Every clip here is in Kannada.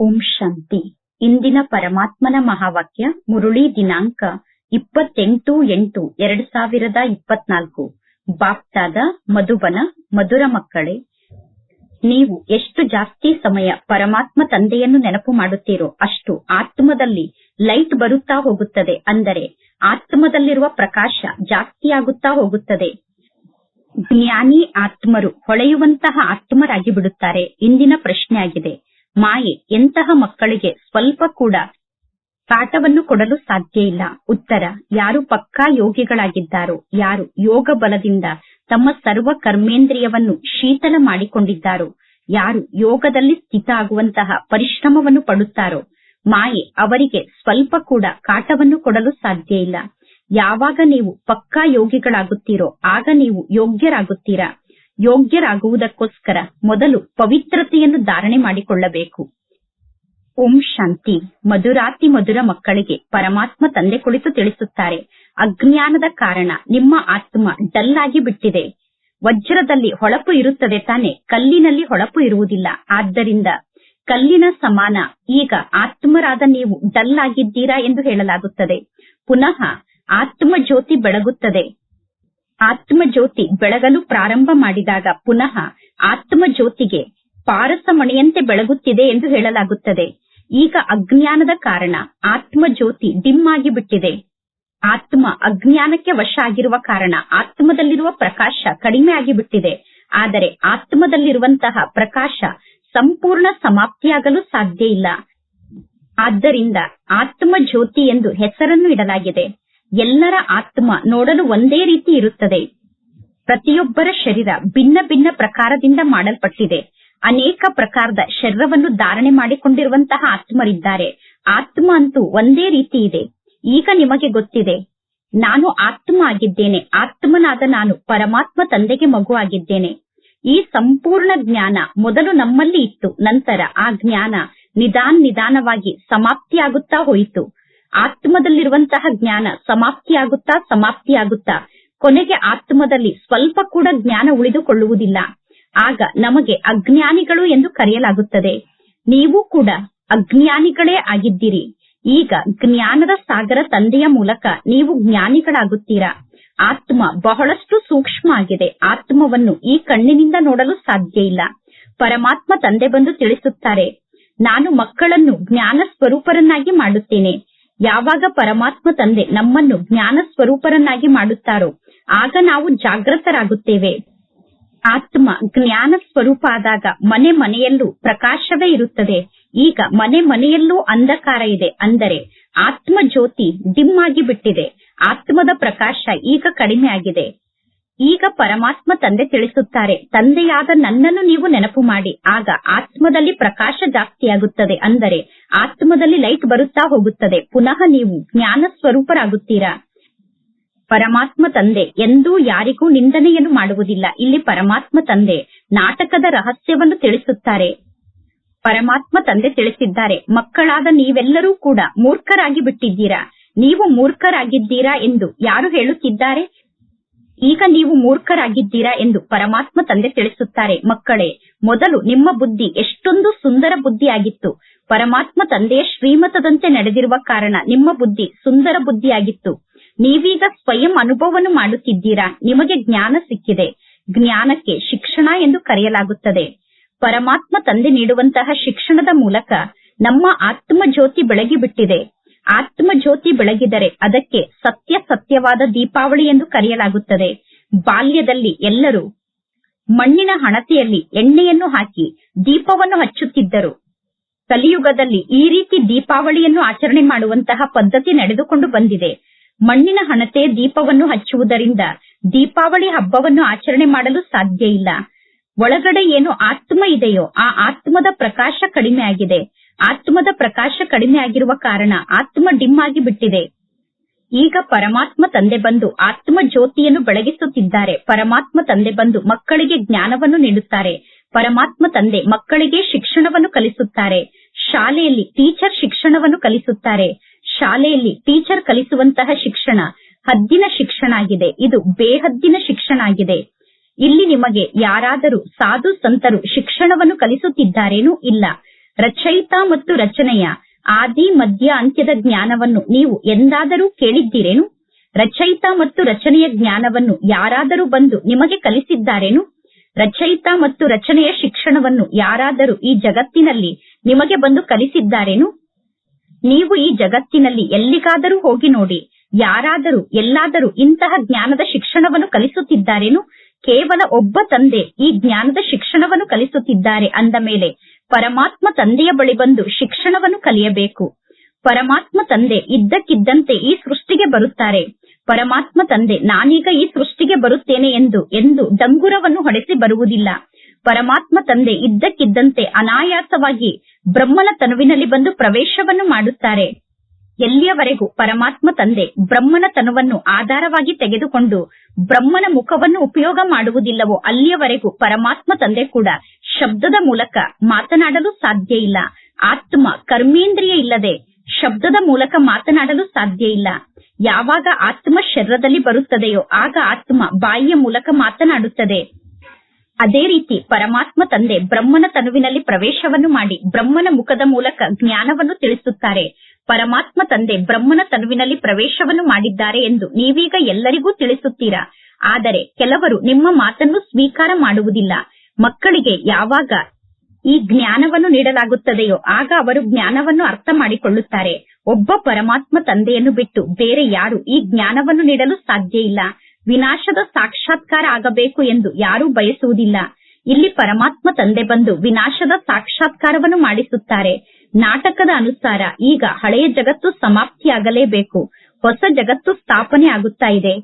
ಓಂ ಶಾಂತಿ. ಇಂದಿನ ಪರಮಾತ್ಮನ ಮಹಾವಾಕ್ಯ ಮುರುಳಿ ದಿನಾಂಕ ಇಪ್ಪತ್ತೆಂಟು ಎಂಟು ಎರಡು ಸಾವಿರದ ಇಪ್ಪತ್ನಾಲ್ಕು. ಬಾಪ್ತಾದ ಮಧುಬನ ಮಧುರ ಮಕ್ಕಳೇ, ನೀವು ಎಷ್ಟು ಜಾಸ್ತಿ ಸಮಯ ಪರಮಾತ್ಮ ತಂದೆಯನ್ನು ನೆನಪು ಮಾಡುತ್ತೀರೋ ಅಷ್ಟು ಆತ್ಮದಲ್ಲಿ ಲೈಟ್ ಬರುತ್ತಾ ಹೋಗುತ್ತದೆ. ಅಂದರೆ ಆತ್ಮದಲ್ಲಿರುವ ಪ್ರಕಾಶ ಜಾಸ್ತಿಯಾಗುತ್ತಾ ಹೋಗುತ್ತದೆ. ಜ್ಞಾನಿ ಆತ್ಮರು ಹೊಳೆಯುವಂತಹ ಆತ್ಮರಾಗಿ ಬಿಡುತ್ತಾರೆ. ಇಂದಿನ ಪ್ರಶ್ನೆಯಾಗಿದೆ. ಮಾಯೆ ಎಂತಹ ಮಕ್ಕಳಿಗೆ ಸ್ವಲ್ಪ ಕೂಡ ಪಾಠವನ್ನು ಕೊಡಲು ಸಾಧ್ಯ ಇಲ್ಲ. ಉತ್ತರ, ಯಾರು ಪಕ್ಕಾ ಯೋಗಿಗಳಾಗಿದ್ದಾರೋ, ಯಾರು ಯೋಗ ಬಲದಿಂದ ತಮ್ಮ ಸರ್ವ ಕರ್ಮೇಂದ್ರಿಯವನ್ನು ಶೀತಲ ಮಾಡಿಕೊಂಡಿದ್ದಾರೋ, ಯಾರು ಯೋಗದಲ್ಲಿ ಸ್ಥಿತ ಆಗುವಂತಹ ಪರಿಶ್ರಮವನ್ನು ಪಡುತ್ತಾರೋ, ಮಾಯೆ ಅವರಿಗೆ ಸ್ವಲ್ಪ ಕೂಡ ಕಾಟವನ್ನು ಕೊಡಲು ಸಾಧ್ಯ ಇಲ್ಲ. ಯಾವಾಗ ನೀವು ಪಕ್ಕಾ ಯೋಗಿಗಳಾಗುತ್ತೀರೋ, ಆಗ ನೀವು ಯೋಗ್ಯರಾಗುತ್ತೀರಾ. ಯೋಗ್ಯರಾಗುವುದಕ್ಕೋಸ್ಕರ ಮೊದಲು ಪವಿತ್ರತೆಯನ್ನು ಧಾರಣೆ ಮಾಡಿಕೊಳ್ಳಬೇಕು. ಓಂ ಶಾಂತಿ. ಮಧುರಾತಿ ಮಧುರ ಮಕ್ಕಳಿಗೆ ಪರಮಾತ್ಮ ತಂದೆ ಕುಳಿತು ತಿಳಿಸುತ್ತಾರೆ. ಅಜ್ಞಾನದ ಕಾರಣ ನಿಮ್ಮ ಆತ್ಮ ಡಲ್ ಬಿಟ್ಟಿದೆ. ವಜ್ರದಲ್ಲಿ ಹೊಳಪು ಇರುತ್ತದೆ ತಾನೆ, ಕಲ್ಲಿನಲ್ಲಿ ಹೊಳಪು ಇರುವುದಿಲ್ಲ. ಆದ್ದರಿಂದ ಕಲ್ಲಿನ ಸಮಾನ, ಈಗ ಆತ್ಮರಾದ ನೀವು ಡಲ್ ಎಂದು ಹೇಳಲಾಗುತ್ತದೆ. ಪುನಃ ಆತ್ಮ ಜ್ಯೋತಿ ಬೆಳಗುತ್ತದೆ. ಆತ್ಮ ಜ್ಯೋತಿ ಬೆಳಗಲು ಪ್ರಾರಂಭ ಮಾಡಿದಾಗ ಪುನಃ ಆತ್ಮಜ್ಯೋತಿಗೆ ಪಾರಸಮಣಿಯಂತೆ ಬೆಳಗುತ್ತಿದೆ ಎಂದು ಹೇಳಲಾಗುತ್ತದೆ. ಈಗ ಅಜ್ಞಾನದ ಕಾರಣ ಆತ್ಮ ಜ್ಯೋತಿ ಡಿಮ್ ಆಗಿ ಬಿಟ್ಟಿದೆ ಆತ್ಮ ಅಜ್ಞಾನಕ್ಕೆ ವಶ ಆಗಿರುವ ಕಾರಣ ಆತ್ಮದಲ್ಲಿರುವ ಪ್ರಕಾಶ ಕಡಿಮೆ ಆಗಿಬಿಟ್ಟಿದೆ. ಆದರೆ ಆತ್ಮದಲ್ಲಿರುವಂತಹ ಪ್ರಕಾಶ ಸಂಪೂರ್ಣ ಸಮಾಪ್ತಿಯಾಗಲು ಸಾಧ್ಯ ಇಲ್ಲ. ಆದ್ದರಿಂದ ಆತ್ಮ ಜ್ಯೋತಿ ಎಂದು ಹೆಸರನ್ನು ಇಡಲಾಗಿದೆ. ಎಲ್ಲರ ಆತ್ಮ ನೋಡಲು ಒಂದೇ ರೀತಿ ಇರುತ್ತದೆ. ಪ್ರತಿಯೊಬ್ಬರ ಶರೀರ ಭಿನ್ನ ಭಿನ್ನ ಪ್ರಕಾರದಿಂದ ಮಾಡಲ್ಪಟ್ಟಿದೆ. ಅನೇಕ ಪ್ರಕಾರದ ಶರೀರವನ್ನು ಧಾರಣೆ ಮಾಡಿಕೊಂಡಿರುವಂತಹ ಆತ್ಮರಿದ್ದಾರೆ. ಆತ್ಮ ಅಂತೂ ಒಂದೇ ರೀತಿ ಇದೆ. ಈಗ ನಿಮಗೆ ಗೊತ್ತಿದೆ. ನಾನು ಆತ್ಮ ಆಗಿದ್ದೇನೆ. ಆತ್ಮನಾದ ನಾನು ಪರಮಾತ್ಮ ತಂದೆಗೆ ಮಗು ಆಗಿದ್ದೇನೆ. ಈ ಸಂಪೂರ್ಣ ಜ್ಞಾನ ಮೊದಲು ನಮ್ಮಲ್ಲಿ ಇತ್ತು. ನಂತರ ಆ ಜ್ಞಾನ ನಿಧಾನ ನಿಧಾನವಾಗಿ ಸಮಾಪ್ತಿಯಾಗುತ್ತಾ ಹೋಯಿತು. ಆತ್ಮದಲ್ಲಿರುವಂತಹ ಜ್ಞಾನ ಸಮಾಪ್ತಿಯಾಗುತ್ತಾ ಸಮಾಪ್ತಿಯಾಗುತ್ತಾ ಕೊನೆಗೆ ಆತ್ಮದಲ್ಲಿ ಸ್ವಲ್ಪ ಕೂಡ ಜ್ಞಾನ ಉಳಿದುಕೊಳ್ಳುವುದಿಲ್ಲ. ಆಗ ನಮಗೆ ಅಜ್ಞಾನಿಗಳು ಎಂದು ಕರೆಯಲಾಗುತ್ತದೆ. ನೀವು ಕೂಡ ಅಜ್ಞಾನಿಗಳೇ ಆಗಿದ್ದೀರಿ. ಈಗ ಜ್ಞಾನದ ಸಾಗರ ತಂದೆಯ ಮೂಲಕ ನೀವು ಜ್ಞಾನಿಗಳಾಗುತ್ತೀರಾ? ಆತ್ಮ ಬಹಳಷ್ಟು ಸೂಕ್ಷ್ಮ ಆಗಿದೆ. ಆತ್ಮವನ್ನು ಈ ಕಣ್ಣಿನಿಂದ ನೋಡಲು ಸಾಧ್ಯ ಇಲ್ಲ. ಪರಮಾತ್ಮ ತಂದೆ ಬಂದು ತಿಳಿಸುತ್ತಾರೆ, ನಾನು ಮಕ್ಕಳನ್ನು ಜ್ಞಾನ ಸ್ವರೂಪರನ್ನಾಗಿ ಮಾಡುತ್ತೇನೆ. ಯಾವಾಗ ಪರಮಾತ್ಮ ತಂದೆ ನಮ್ಮನ್ನು ಜ್ಞಾನ ಸ್ವರೂಪರನ್ನಾಗಿ ಮಾಡುತ್ತಾರೋ, ಆಗ ನಾವು ಜಾಗೃತರಾಗುತ್ತೇವೆ ಆತ್ಮ ಜ್ಞಾನ ಸ್ವರೂಪ ಆದಾಗ ಮನೆ ಮನೆಯಲ್ಲೂ ಪ್ರಕಾಶವೇ ಇರುತ್ತದೆ. ಈಗ ಮನೆ ಮನೆಯಲ್ಲೂ ಅಂಧಕಾರ ಇದೆ. ಅಂದರೆ ಆತ್ಮ ಜ್ಯೋತಿ ಡಿಮ್ ಆಗಿ ಬಿಟ್ಟಿದೆ. ಆತ್ಮದ ಪ್ರಕಾಶ ಈಗ ಕಡಿಮೆ ಆಗಿದೆ. ಈಗ ಪರಮಾತ್ಮ ತಂದೆ ತಿಳಿಸುತ್ತಾರೆ, ತಂದೆಯಾದ ನನ್ನನ್ನು ನೀವು ನೆನಪು ಮಾಡಿ. ಆಗ ಆತ್ಮದಲ್ಲಿ ಪ್ರಕಾಶ ಜಾಸ್ತಿಯಾಗುತ್ತದೆ ಅಂದರೆ ಆತ್ಮದಲ್ಲಿ ಲೈಟ್ ಬರುತ್ತಾ ಹೋಗುತ್ತದೆ. ಪುನಃ ನೀವು ಜ್ಞಾನ ಸ್ವರೂಪರಾಗುತ್ತೀರಾ ಪರಮಾತ್ಮ ತಂದೆ, ಎಂದೂ ಯಾರಿಗೂ ನಿಂದನೆಯನ್ನು ಮಾಡುವುದಿಲ್ಲ. ಇಲ್ಲಿ ಪರಮಾತ್ಮ ತಂದೆ ನಾಟಕದ ರಹಸ್ಯವನ್ನು ತಿಳಿಸುತ್ತಾರೆ. ಪರಮಾತ್ಮ ತಂದೆ ತಿಳಿಸಿದ್ದಾರೆ, ಮಕ್ಕಳಾದ ನೀವೆಲ್ಲರೂ ಕೂಡ ಮೂರ್ಖರಾಗಿ ಬಿಟ್ಟಿದ್ದೀರಾ ನೀವು ಮೂರ್ಖರಾಗಿದ್ದೀರಾ ಎಂದು ಯಾರು ಹೇಳುತ್ತಿದ್ದಾರೆ? ಈಗ ನೀವು ಮೂರ್ಖರಾಗಿದ್ದೀರಾ ಎಂದು ಪರಮಾತ್ಮ ತಂದೆ ತಿಳಿಸುತ್ತಾರೆ. ಮಕ್ಕಳೇ, ಮೊದಲು ನಿಮ್ಮ ಬುದ್ಧಿ ಎಷ್ಟೊಂದು ಸುಂದರ ಬುದ್ಧಿಯಾಗಿತ್ತು. ಪರಮಾತ್ಮ ತಂದೆಯ ಶ್ರೀಮತದಂತೆ ನಡೆದಿರುವ ಕಾರಣ ನಿಮ್ಮ ಬುದ್ಧಿ ಸುಂದರ ಬುದ್ಧಿಯಾಗಿತ್ತು. ನೀವೀಗ ಸ್ವಯಂ ಅನುಭವವನ್ನು ಮಾಡುತ್ತಿದ್ದೀರಾ? ನಿಮಗೆ ಜ್ಞಾನ ಸಿಕ್ಕಿದೆ. ಜ್ಞಾನಕ್ಕೆ ಶಿಕ್ಷಣ ಎಂದು ಕರೆಯಲಾಗುತ್ತದೆ. ಪರಮಾತ್ಮ ತಂದೆ ನೀಡುವಂತಹ ಶಿಕ್ಷಣದ ಮೂಲಕ ನಮ್ಮ ಆತ್ಮ ಜ್ಯೋತಿ ಬೆಳಗಿ ಬಿಟ್ಟಿದೆ ಆತ್ಮ ಜ್ಯೋತಿ ಬೆಳಗಿದರೆ ಅದಕ್ಕೆ ಸತ್ಯ ಸತ್ಯವಾದ ದೀಪಾವಳಿ ಎಂದು ಕರೆಯಲಾಗುತ್ತದೆ. ಬಾಲ್ಯದಲ್ಲಿ ಎಲ್ಲರೂ ಮಣ್ಣಿನ ಹಣತೆಯಲ್ಲಿ ಎಣ್ಣೆಯನ್ನು ಹಾಕಿ ದೀಪವನ್ನು ಹಚ್ಚುತ್ತಿದ್ದರು. ಕಲಿಯುಗದಲ್ಲಿ ಈ ರೀತಿ ದೀಪಾವಳಿಯನ್ನು ಆಚರಣೆ ಮಾಡುವಂತಹ ಪದ್ಧತಿ ನಡೆದುಕೊಂಡು ಬಂದಿದೆ. ಮಣ್ಣಿನ ಹಣತೆ ದೀಪವನ್ನು ಹಚ್ಚುವುದರಿಂದ ದೀಪಾವಳಿ ಹಬ್ಬವನ್ನು ಆಚರಣೆ ಮಾಡಲು ಸಾಧ್ಯ ಇಲ್ಲ. ಒಳಗಡೆ ಏನು ಆತ್ಮ ಇದೆಯೋ ಆ ಆತ್ಮದ ಪ್ರಕಾಶ ಕಡಿಮೆ ಆಗಿದೆ ಆತ್ಮದ ಪ್ರಕಾಶ ಕಡಿಮೆ ಆಗಿರುವ ಕಾರಣ ಆತ್ಮ ಡಿಮ್ ಆಗಿ ಬಿಟ್ಟಿದೆ. ಈಗ ಪರಮಾತ್ಮ ತಂದೆ ಬಂದು ಆತ್ಮ ಜ್ಯೋತಿಯನ್ನು ಬೆಳಗಿಸುತ್ತಿದ್ದಾರೆ. ಪರಮಾತ್ಮ ತಂದೆ ಬಂದು ಮಕ್ಕಳಿಗೆ ಜ್ಞಾನವನ್ನು ನೀಡುತ್ತಾರೆ. ಪರಮಾತ್ಮ ತಂದೆ ಮಕ್ಕಳಿಗೆ ಶಿಕ್ಷಣವನ್ನು ಕಲಿಸುತ್ತಾರೆ. ಶಾಲೆಯಲ್ಲಿ ಟೀಚರ್ ಶಿಕ್ಷಣವನ್ನು ಕಲಿಸುತ್ತಾರೆ. ಶಾಲೆಯಲ್ಲಿ ಟೀಚರ್ ಕಲಿಸುವಂತಹ ಶಿಕ್ಷಣ ಹದ್ದಿನ ಶಿಕ್ಷಣ ಆಗಿದೆ. ಇದು ಬೇಹದ್ದಿನ ಶಿಕ್ಷಣ ಆಗಿದೆ. ಇಲ್ಲಿ ನಿಮಗೆ ಯಾರಾದರೂ ಸಾಧು ಸಂತರು ಶಿಕ್ಷಣವನ್ನು ಕಲಿಸುತ್ತಿದ್ದಾರೇನೂ ಇಲ್ಲ. ರಚಯಿತ ಮತ್ತು ರಚನೆಯ ಆದಿ, ಮಧ್ಯ, ಅಂತ್ಯದ ಜ್ಞಾನವನ್ನು ನೀವು ಎಂದಾದರೂ ಕೇಳಿದ್ದೀರೇನು? ರಚಯಿತ ಮತ್ತು ರಚನೆಯ ಜ್ಞಾನವನ್ನು ಯಾರಾದರೂ ಬಂದು ನಿಮಗೆ ಕಲಿಸಿದ್ದಾರೇನು? ರಚಯಿತ ಮತ್ತು ರಚನೆಯ ಶಿಕ್ಷಣವನ್ನು ಯಾರಾದರೂ ಈ ಜಗತ್ತಿನಲ್ಲಿ ನಿಮಗೆ ಬಂದು ಕಲಿಸಿದ್ದಾರೇನು? ನೀವು ಈ ಜಗತ್ತಿನಲ್ಲಿ ಎಲ್ಲಿಗಾದರೂ ಹೋಗಿ ನೋಡಿ, ಯಾರಾದರೂ, ಎಲ್ಲಾದರೂ ಇಂತಹ ಜ್ಞಾನದ ಶಿಕ್ಷಣವನ್ನು ಕಲಿಸುತ್ತಿದ್ದಾರೇನು? ಕೇವಲ ಒಬ್ಬ ತಂದೆ ಈ ಜ್ಞಾನದ ಶಿಕ್ಷಣವನ್ನು ಕಲಿಸುತ್ತಿದ್ದಾರೆ ಅಂದ ಮೇಲೆ ಪರಮಾತ್ಮ ತಂದೆಯ ಬಳಿ ಬಂದು ಶಿಕ್ಷಣವನ್ನು ಕಲಿಯಬೇಕು. ಪರಮಾತ್ಮ ತಂದೆ ಇದ್ದಕ್ಕಿದ್ದಂತೆ ಈ ಸೃಷ್ಟಿಗೆ ಬರುತ್ತಾರೆ. ಪರಮಾತ್ಮ ತಂದೆ, ನಾನೀಗ ಈ ಸೃಷ್ಟಿಗೆ ಬರುತ್ತೇನೆ ಎಂದು ಎಂದು ಡಂಗುರವನ್ನು ಹೊಡೆಸಿ ಬರುವುದಿಲ್ಲ. ಪರಮಾತ್ಮ ತಂದೆ ಇದ್ದಕ್ಕಿದ್ದಂತೆ ಅನಾಯಾಸವಾಗಿ ಬ್ರಹ್ಮನ ತನುವಿನಲ್ಲಿ ಬಂದು ಪ್ರವೇಶವನ್ನು ಮಾಡುತ್ತಾರೆ. ಎಲ್ಲಿಯವರೆಗೂ ಪರಮಾತ್ಮ ತಂದೆ ಬ್ರಹ್ಮನ ತನುವನ್ನು ಆಧಾರವಾಗಿ ತೆಗೆದುಕೊಂಡು ಬ್ರಹ್ಮನ ಮುಖವನ್ನು ಉಪಯೋಗ ಮಾಡುವುದಿಲ್ಲವೋ ಅಲ್ಲಿಯವರೆಗೂ ಪರಮಾತ್ಮ ತಂದೆ ಕೂಡ ಶಬ್ದದ ಮೂಲಕ ಮಾತನಾಡಲು ಸಾಧ್ಯ ಇಲ್ಲ. ಆತ್ಮ ಕರ್ಮೇಂದ್ರಿಯ ಇಲ್ಲದೆ ಶಬ್ದದ ಮೂಲಕ ಮಾತನಾಡಲು ಸಾಧ್ಯ ಇಲ್ಲ. ಯಾವಾಗ ಆತ್ಮ ಶರೀರದಲ್ಲಿ ಬರುತ್ತದೆಯೋ ಆಗ ಆತ್ಮ ಬಾಯಿಯ ಮೂಲಕ ಮಾತನಾಡುತ್ತದೆ. ಅದೇ ರೀತಿ ಪರಮಾತ್ಮ ತಂದೆ ಬ್ರಹ್ಮನ ತನುವಿನಲ್ಲಿ ಪ್ರವೇಶವನ್ನು ಮಾಡಿ ಬ್ರಹ್ಮನ ಮುಖದ ಮೂಲಕ ಜ್ಞಾನವನ್ನು ತಿಳಿಸುತ್ತಾರೆ. ಪರಮಾತ್ಮ ತಂದೆ ಬ್ರಹ್ಮನ ತನುವಿನಲ್ಲಿ ಪ್ರವೇಶವನ್ನು ಮಾಡಿದ್ದಾರೆ ಎಂದು ನೀವೀಗ ಎಲ್ಲರಿಗೂ ತಿಳಿಸುತ್ತೀರಾ? ಆದರೆ ಕೆಲವರು ನಿಮ್ಮ ಮಾತನ್ನು ಸ್ವೀಕಾರ ಮಾಡುವುದಿಲ್ಲ. ಮಕ್ಕಳಿಗೆ ಯಾವಾಗ ಈ ಜ್ಞಾನವನ್ನು ನೀಡಲಾಗುತ್ತದೆಯೋ ಆಗ ಅವರು ಜ್ಞಾನವನ್ನು ಅರ್ಥ ಮಾಡಿಕೊಳ್ಳುತ್ತಾರೆ. ಒಬ್ಬ ಪರಮಾತ್ಮ ತಂದೆಯನ್ನು ಬಿಟ್ಟು ಬೇರೆ ಯಾರು ಈ ಜ್ಞಾನವನ್ನು ನೀಡಲು ಸಾಧ್ಯ ಇಲ್ಲ. ವಿನಾಶದ ಸಾಕ್ಷಾತ್ಕಾರ ಆಗಬೇಕು ಎಂದು ಯಾರೂ ಬಯಸುವುದಿಲ್ಲ. ಇಲ್ಲಿ ಪರಮಾತ್ಮ ತಂದೆ ಬಂದು ವಿನಾಶದ ಸಾಕ್ಷಾತ್ಕಾರವನ್ನು ಮಾಡಿಸುತ್ತಾರೆ. ನಾಟಕದ ಅನುಸಾರ ಈಗ ಹಳೆಯ ಜಗತ್ತು ಸಮಾಪ್ತಿಯಾಗಲೇಬೇಕು. ಹೊಸ ಜಗತ್ತು ಸ್ಥಾಪನೆ ಆಗುತ್ತಾ ಇದೆ.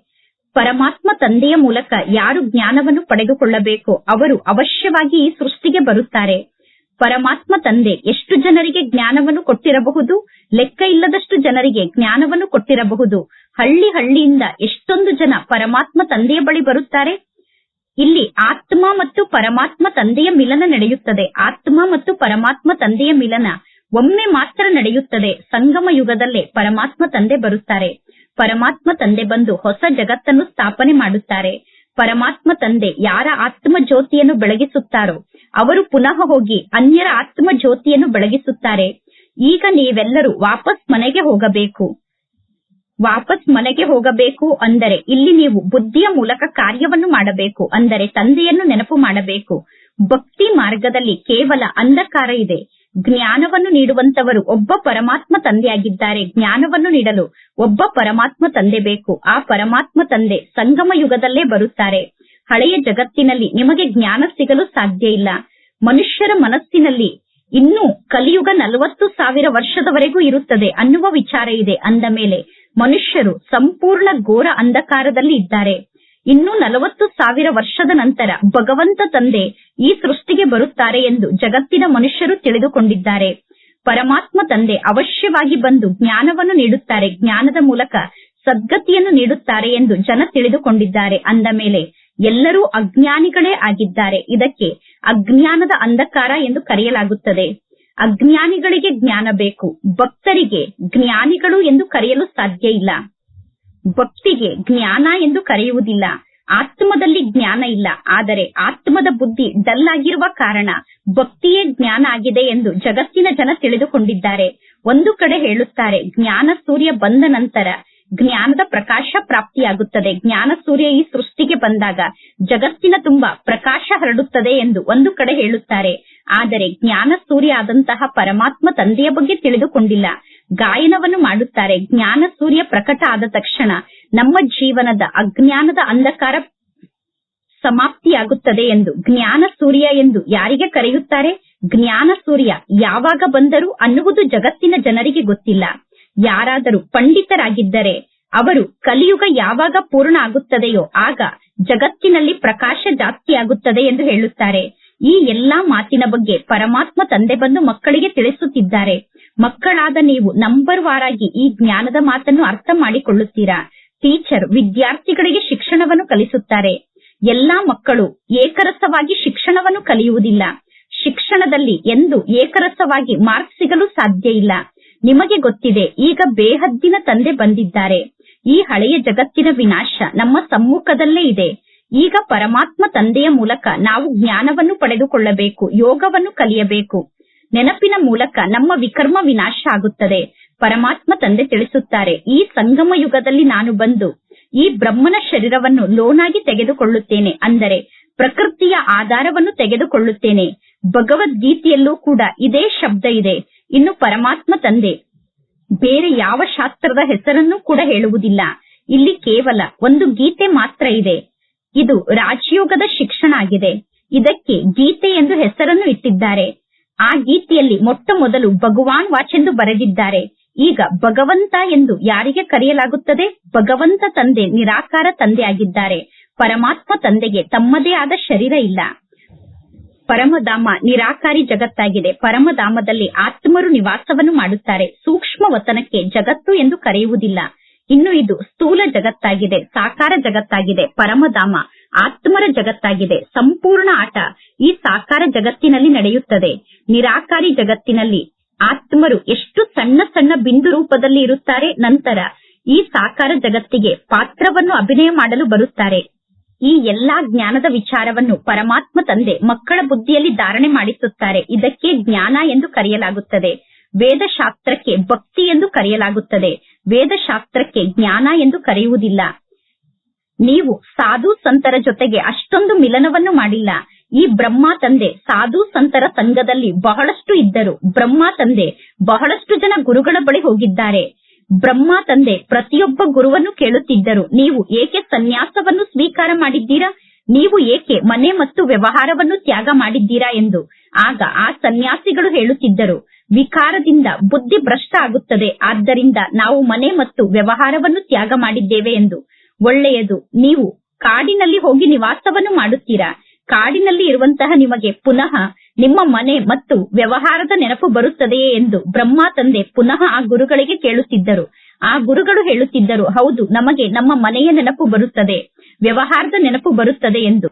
ಪರಮಾತ್ಮ ತಂದೆಯ ಮೂಲಕ ಯಾರು ಜ್ಞಾನವನ್ನು ಪಡೆದುಕೊಳ್ಳಬೇಕು ಅವರು ಅವಶ್ಯವಾಗಿ ಸೃಷ್ಟಿಗೆ ಬರುತ್ತಾರೆ. ಪರಮಾತ್ಮ ತಂದೆ ಎಷ್ಟು ಜನರಿಗೆ ಜ್ಞಾನವನ್ನು ಕೊಟ್ಟಿರಬಹುದು? ಲೆಕ್ಕ ಇಲ್ಲದಷ್ಟು ಜನರಿಗೆ ಜ್ಞಾನವನ್ನು ಕೊಟ್ಟಿರಬಹುದು. ಹಳ್ಳಿ ಹಳ್ಳಿಯಿಂದ ಎಷ್ಟೊಂದು ಜನ ಪರಮಾತ್ಮ ತಂದೆಯ ಬಳಿ ಬರುತ್ತಾರೆ? ಇಲ್ಲಿ ಆತ್ಮ ಮತ್ತು ಪರಮಾತ್ಮ ತಂದೆಯ ಮಿಲನ ನಡೆಯುತ್ತದೆ. ಆತ್ಮ ಮತ್ತು ಪರಮಾತ್ಮ ತಂದೆಯ ಮಿಲನ ಒಮ್ಮೆ ಮಾತ್ರ ನಡೆಯುತ್ತದೆ. ಸಂಗಮ ಯುಗದಲ್ಲೇ ಪರಮಾತ್ಮ ತಂದೆ ಬರುತ್ತಾರೆ. ಪರಮಾತ್ಮ ತಂದೆ ಬಂದು ಹೊಸ ಜಗತ್ತನ್ನು ಸ್ಥಾಪನೆ ಮಾಡುತ್ತಾರೆ. ಪರಮಾತ್ಮ ತಂದೆ ಯಾರ ಆತ್ಮ ಜ್ಯೋತಿಯನ್ನು ಬೆಳಗಿಸುತ್ತಾರೋ, ಅವರು ಪುನಃ ಹೋಗಿ ಅನ್ಯರ ಆತ್ಮ ಜ್ಯೋತಿಯನ್ನು ಬೆಳಗಿಸುತ್ತಾರೆ. ಈಗ ನೀವೆಲ್ಲರೂ ವಾಪಸ್ ಮನೆಗೆ ಹೋಗಬೇಕು. ವಾಪಸ್ ಮನೆಗೆ ಹೋಗಬೇಕು ಅಂದರೆ ಇಲ್ಲಿ ನೀವು ಬುದ್ಧಿಯ ಮೂಲಕ ಕಾರ್ಯವನ್ನು ಮಾಡಬೇಕು, ಅಂದರೆ ತಂದೆಯನ್ನು ನೆನಪು ಮಾಡಬೇಕು. ಭಕ್ತಿ ಮಾರ್ಗದಲ್ಲಿ ಕೇವಲ ಅಂಧಕಾರ ಇದೆ. ಜ್ಞಾನವನ್ನು ನೀಡುವಂತವರು ಒಬ್ಬ ಪರಮಾತ್ಮ ತಂದೆಯಾಗಿದ್ದಾರೆ. ಜ್ಞಾನವನ್ನು ನೀಡಲು ಒಬ್ಬ ಪರಮಾತ್ಮ ತಂದೆ ಬೇಕು. ಆ ಪರಮಾತ್ಮ ತಂದೆ ಸಂಗಮ ಯುಗದಲ್ಲೇ ಬರುತ್ತಾರೆ. ಹಳೆಯ ಜಗತ್ತಿನಲ್ಲಿ ನಿಮಗೆ ಜ್ಞಾನ ಸಿಗಲು ಸಾಧ್ಯ ಇಲ್ಲ. ಮನುಷ್ಯರ ಮನಸ್ಸಿನಲ್ಲಿ ಇನ್ನೂ ಕಲಿಯುಗ ನಲವತ್ತು ಸಾವಿರ ವರ್ಷದವರೆಗೂ ಇರುತ್ತದೆ ಅನ್ನುವ ವಿಚಾರ ಇದೆ. ಅಂದ ಮೇಲೆ ಮನುಷ್ಯರು ಸಂಪೂರ್ಣ ಘೋರ ಅಂಧಕಾರದಲ್ಲಿ ಇದ್ದಾರೆ. ಇನ್ನು ನಲವತ್ತು ಸಾವಿರ ವರ್ಷದ ನಂತರ ಭಗವಂತ ತಂದೆ ಈ ಸೃಷ್ಟಿಗೆ ಬರುತ್ತಾರೆ ಎಂದು ಜಗತ್ತಿನ ಮನುಷ್ಯರು ತಿಳಿದುಕೊಂಡಿದ್ದಾರೆ. ಪರಮಾತ್ಮ ತಂದೆ ಅವಶ್ಯವಾಗಿ ಬಂದು ಜ್ಞಾನವನ್ನು ನೀಡುತ್ತಾರೆ, ಜ್ಞಾನದ ಮೂಲಕ ಸದ್ಗತಿಯನ್ನು ನೀಡುತ್ತಾರೆ ಎಂದು ಜನ ತಿಳಿದುಕೊಂಡಿದ್ದಾರೆ. ಅಂದ ಮೇಲೆ ಎಲ್ಲರೂ ಅಜ್ಞಾನಿಗಳೇ ಆಗಿದ್ದಾರೆ. ಇದಕ್ಕೆ ಅಜ್ಞಾನದ ಅಂಧಕಾರ ಎಂದು ಕರೆಯಲಾಗುತ್ತದೆ. ಅಜ್ಞಾನಿಗಳಿಗೆ ಜ್ಞಾನ ಬೇಕು, ಭಕ್ತರಿಗೆ ಜ್ಞಾನಿಗಳು ಎಂದು ಕರೆಯಲು ಸಾಧ್ಯ ಇಲ್ಲ. ಭಕ್ತಿಗೆ ಜ್ಞಾನ ಎಂದು ಕರೆಯುವುದಿಲ್ಲ. ಆತ್ಮದಲ್ಲಿ ಜ್ಞಾನ ಇಲ್ಲ. ಆದರೆ ಆತ್ಮದ ಬುದ್ಧಿ ಡಲ್ ಕಾರಣ ಭಕ್ತಿಯೇ ಜ್ಞಾನ ಆಗಿದೆ ಎಂದು ಜಗತ್ತಿನ ಜನ ತಿಳಿದುಕೊಂಡಿದ್ದಾರೆ. ಒಂದು ಕಡೆ ಹೇಳುತ್ತಾರೆ, ಜ್ಞಾನ ಸೂರ್ಯ ಬಂದ ನಂತರ ಜ್ಞಾನದ ಪ್ರಕಾಶ ಪ್ರಾಪ್ತಿಯಾಗುತ್ತದೆ. ಜ್ಞಾನ ಸೂರ್ಯ ಈ ಸೃಷ್ಟಿಗೆ ಬಂದಾಗ ಜಗತ್ತಿನ ತುಂಬಾ ಪ್ರಕಾಶ ಹರಡುತ್ತದೆ ಎಂದು ಒಂದು ಕಡೆ ಹೇಳುತ್ತಾರೆ. ಆದರೆ ಜ್ಞಾನ ಸೂರ್ಯ ಆದಂತಹ ಪರಮಾತ್ಮ ತಂದೆಯ ಬಗ್ಗೆ ತಿಳಿದುಕೊಂಡಿಲ್ಲ. ಗಾಯನವನ್ನು ಮಾಡುತ್ತಾರೆ. ಜ್ಞಾನ ಸೂರ್ಯ ಪ್ರಕಟ ಆದ ತಕ್ಷಣ ನಮ್ಮ ಜೀವನದ ಅಜ್ಞಾನದ ಅಂಧಕಾರ ಸಮಾಪ್ತಿಯಾಗುತ್ತದೆ ಎಂದು. ಜ್ಞಾನ ಸೂರ್ಯ ಎಂದು ಯಾರಿಗೆ ಕರೆಯುತ್ತಾರೆ? ಜ್ಞಾನ ಸೂರ್ಯ ಯಾವಾಗ ಬಂದರು ಅನ್ನುವುದು ಜಗತ್ತಿನ ಜನರಿಗೆ ಗೊತ್ತಿಲ್ಲ. ಯಾರಾದರೂ ಪಂಡಿತರಾಗಿದ್ದರೆ ಅವರು ಕಲಿಯುಗ ಯಾವಾಗ ಪೂರ್ಣ ಆಗುತ್ತದೆಯೋ ಆಗ ಜಗತ್ತಿನಲ್ಲಿ ಪ್ರಕಾಶ ಜಾಸ್ತಿಯಾಗುತ್ತದೆ ಎಂದು ಹೇಳುತ್ತಾರೆ. ಈ ಎಲ್ಲಾ ಮಾತಿನ ಬಗ್ಗೆ ಪರಮಾತ್ಮ ತಂದೆ ಬಂದು ಮಕ್ಕಳಿಗೆ ತಿಳಿಸುತ್ತಿದ್ದಾರೆ. ಮಕ್ಕಳಾದ ನೀವು ನಂಬರ್ ವಾರಾಗಿ ಈ ಜ್ಞಾನದ ಮಾತನ್ನು ಅರ್ಥ ಮಾಡಿಕೊಳ್ಳುತ್ತೀರಾ? ಟೀಚರ್, ವಿದ್ಯಾರ್ಥಿಗಳಿಗೆ ಶಿಕ್ಷಣವನ್ನು ಕಲಿಸುತ್ತಾರೆ. ಎಲ್ಲಾ ಮಕ್ಕಳು ಏಕರಸವಾಗಿ ಶಿಕ್ಷಣವನ್ನು ಕಲಿಯುವುದಿಲ್ಲ. ಶಿಕ್ಷಣದಲ್ಲಿ ಎಂದು ಏಕರಸವಾಗಿ ಮಾರ್ಕ್ ಸಿಗಲು ಸಾಧ್ಯ ಇಲ್ಲ. ನಿಮಗೆ ಗೊತ್ತಿದೆ, ಈಗ ಬೇಹದ್ದಿನ ತಂದೆ ಬಂದಿದ್ದಾರೆ. ಈ ಹಳೆಯ ಜಗತ್ತಿನ ವಿನಾಶ ನಮ್ಮ ಸಮ್ಮುಖದಲ್ಲೇ ಇದೆ. ಈಗ ಪರಮಾತ್ಮ ತಂದೆಯ ಮೂಲಕ ನಾವು ಜ್ಞಾನವನ್ನು ಪಡೆದುಕೊಳ್ಳಬೇಕು, ಯೋಗವನ್ನು ಕಲಿಯಬೇಕು. ನೆನಪಿನ ಮೂಲಕ ನಮ್ಮ ವಿಕರ್ಮ ವಿನಾಶ ಆಗುತ್ತದೆ. ಪರಮಾತ್ಮ ತಂದೆ ತಿಳಿಸುತ್ತಾರೆ, ಈ ಸಂಗಮ ಯುಗದಲ್ಲಿ ನಾನು ಬಂದು ಈ ಬ್ರಹ್ಮನ ಶರೀರವನ್ನು ಲೋನಾಗಿ ತೆಗೆದುಕೊಳ್ಳುತ್ತೇನೆ ಅಂದರೆ ಪ್ರಕೃತಿಯ ಆಧಾರವನ್ನು ತೆಗೆದುಕೊಳ್ಳುತ್ತೇನೆ. ಭಗವದ್ಗೀತೆಯಲ್ಲೂ ಕೂಡ ಇದೇ ಶಬ್ದ ಇದೆ. ಇನ್ನು ಪರಮಾತ್ಮ ತಂದೆ ಬೇರೆ ಯಾವ ಶಾಸ್ತ್ರದ ಹೆಸರನ್ನು ಕೂಡ ಹೇಳುವುದಿಲ್ಲ. ಇಲ್ಲಿ ಕೇವಲ ಒಂದು ಗೀತೆ ಮಾತ್ರ ಇದೆ. ಇದು ರಾಜಯೋಗದ ಶಿಕ್ಷಣ ಆಗಿದೆ. ಇದಕ್ಕೆ ಗೀತೆ ಎಂದು ಹೆಸರನ್ನು ಇಟ್ಟಿದ್ದಾರೆ. ಆ ಗೀತೆಯಲ್ಲಿ ಮೊಟ್ಟ ಮೊದಲು ಭಗವಾನ್ ವಾಚೆಂದು ಬರೆದಿದ್ದಾರೆ. ಈಗ ಭಗವಂತ ಎಂದು ಯಾರಿಗೆ ಕರೆಯಲಾಗುತ್ತದೆ? ಭಗವಂತ ತಂದೆ ನಿರಾಕಾರ ತಂದೆ ಆಗಿದ್ದಾರೆ ಪರಮಾತ್ಮ ತಂದೆಗೆ ತಮ್ಮದೇ ಆದ ಶರೀರ ಇಲ್ಲ. ಪರಮಧಾಮ ನಿರಾಕಾರಿ ಜಗತ್ತಾಗಿದೆ. ಪರಮಧಾಮದಲ್ಲಿ ಆತ್ಮರು ನಿವಾಸವನ್ನು ಮಾಡುತ್ತಾರೆ. ಸೂಕ್ಷ್ಮ ವತನಕ್ಕೆ ಜಗತ್ತು ಎಂದು ಕರೆಯುವುದಿಲ್ಲ. ಇನ್ನು ಇದು ಸ್ಥೂಲ ಜಗತ್ತಾಗಿದೆ, ಸಾಕಾರ ಜಗತ್ತಾಗಿದೆ, ಪರಮಧಾಮ, ಆತ್ಮರ ಜಗತ್ತಾಗಿದೆ, ಸಂಪೂರ್ಣ ಆಟ ಈ ಸಾಕಾರ ಜಗತ್ತಿನಲ್ಲಿ ನಡೆಯುತ್ತದೆ. ನಿರಾಕಾರಿ ಜಗತ್ತಿನಲ್ಲಿ ಆತ್ಮರು ಎಷ್ಟು ಸಣ್ಣ ಸಣ್ಣ ಬಿಂದು ರೂಪದಲ್ಲಿ ಇರುತ್ತಾರೆ, ನಂತರ ಈ ಸಾಕಾರ ಜಗತ್ತಿಗೆ ಪಾತ್ರವನ್ನು ಅಭಿನಯ ಮಾಡಲು ಬರುತ್ತಾರೆ. ಈ ಎಲ್ಲಾ ಜ್ಞಾನದ ವಿಚಾರವನ್ನು ಪರಮಾತ್ಮ ತಂದೆ ಮಕ್ಕಳ ಬುದ್ಧಿಯಲ್ಲಿ ಧಾರಣೆ ಮಾಡಿಸುತ್ತಾರೆ. ಇದಕ್ಕೆ ಜ್ಞಾನ ಎಂದು ಕರೆಯಲಾಗುತ್ತದೆ. ವೇದಶಾಸ್ತ್ರಕ್ಕೆ ಭಕ್ತಿ ಎಂದು ಕರೆಯಲಾಗುತ್ತದೆ. ವೇದಶಾಸ್ತ್ರಕ್ಕೆ ಜ್ಞಾನ ಎಂದು ಕರೆಯುವುದಿಲ್ಲ. ನೀವು ಸಾಧು ಸಂತರ ಜೊತೆಗೆ ಅಷ್ಟೊಂದು ಮಿಲನವನ್ನು ಮಾಡಿಲ್ಲ. ಈ ಬ್ರಹ್ಮ ತಂದೆ ಸಾಧು ಸಂತರ ಸಂಘದಲ್ಲಿ ಬಹಳಷ್ಟು ಇದ್ದರು. ಬ್ರಹ್ಮ ತಂದೆ ಬಹಳಷ್ಟು ಜನ ಗುರುಗಳ ಬಳಿ ಹೋಗಿದ್ದಾರೆ. ಬ್ರಹ್ಮ ತಂದೆ ಪ್ರತಿಯೊಬ್ಬ ಗುರುವನ್ನು ಕೇಳುತ್ತಿದ್ದರು. ನೀವು ಏಕೆ ಸನ್ಯಾಸವನ್ನು ಸ್ವೀಕಾರ ಮಾಡಿದ್ದೀರಾ? ನೀವು ಏಕೆ ಮನೆ ಮತ್ತು ವ್ಯವಹಾರವನ್ನು ತ್ಯಾಗ ಮಾಡಿದ್ದೀರಾ ಎಂದು. ಆಗ ಆ ಸನ್ಯಾಸಿಗಳು ಹೇಳುತ್ತಿದ್ದರು ವಿಕಾರದಿಂದ ಬುದ್ಧಿ ಭ್ರಷ್ಟ ಆಗುತ್ತದೆ ಆದ್ದರಿಂದ ನಾವು ಮನೆ ಮತ್ತು ವ್ಯವಹಾರವನ್ನು ತ್ಯಾಗ ಮಾಡಿದ್ದೇವೆ ಎಂದು. ಒಳ್ಳೆಯದು, ನೀವು ಕಾಡಿನಲ್ಲಿ ಹೋಗಿ ನಿವಾಸವನ್ನು ಮಾಡುತ್ತೀರಾ? ಕಾಡಿನಲ್ಲಿ ಇರುವಂತಹ ನಿಮಗೆ ಪುನಃ ನಿಮ್ಮ ಮನೆ ಮತ್ತು ವ್ಯವಹಾರದ ನೆನಪು ಬರುತ್ತದೆಯೇ ಎಂದು ಬ್ರಹ್ಮ ತಂದೆ ಪುನಃ ಆ ಗುರುಗಳಿಗೆ ಕೇಳುತ್ತಿದ್ದರು. ಆ ಗುರುಗಳು ಹೇಳುತ್ತಿದ್ದರು, ಹೌದು, ನಮಗೆ ನಮ್ಮ ಮನೆಯ ನೆನಪು ಬರುತ್ತದೆ, ವ್ಯವಹಾರದ ನೆನಪು ಬರುತ್ತದೆ ಎಂದು.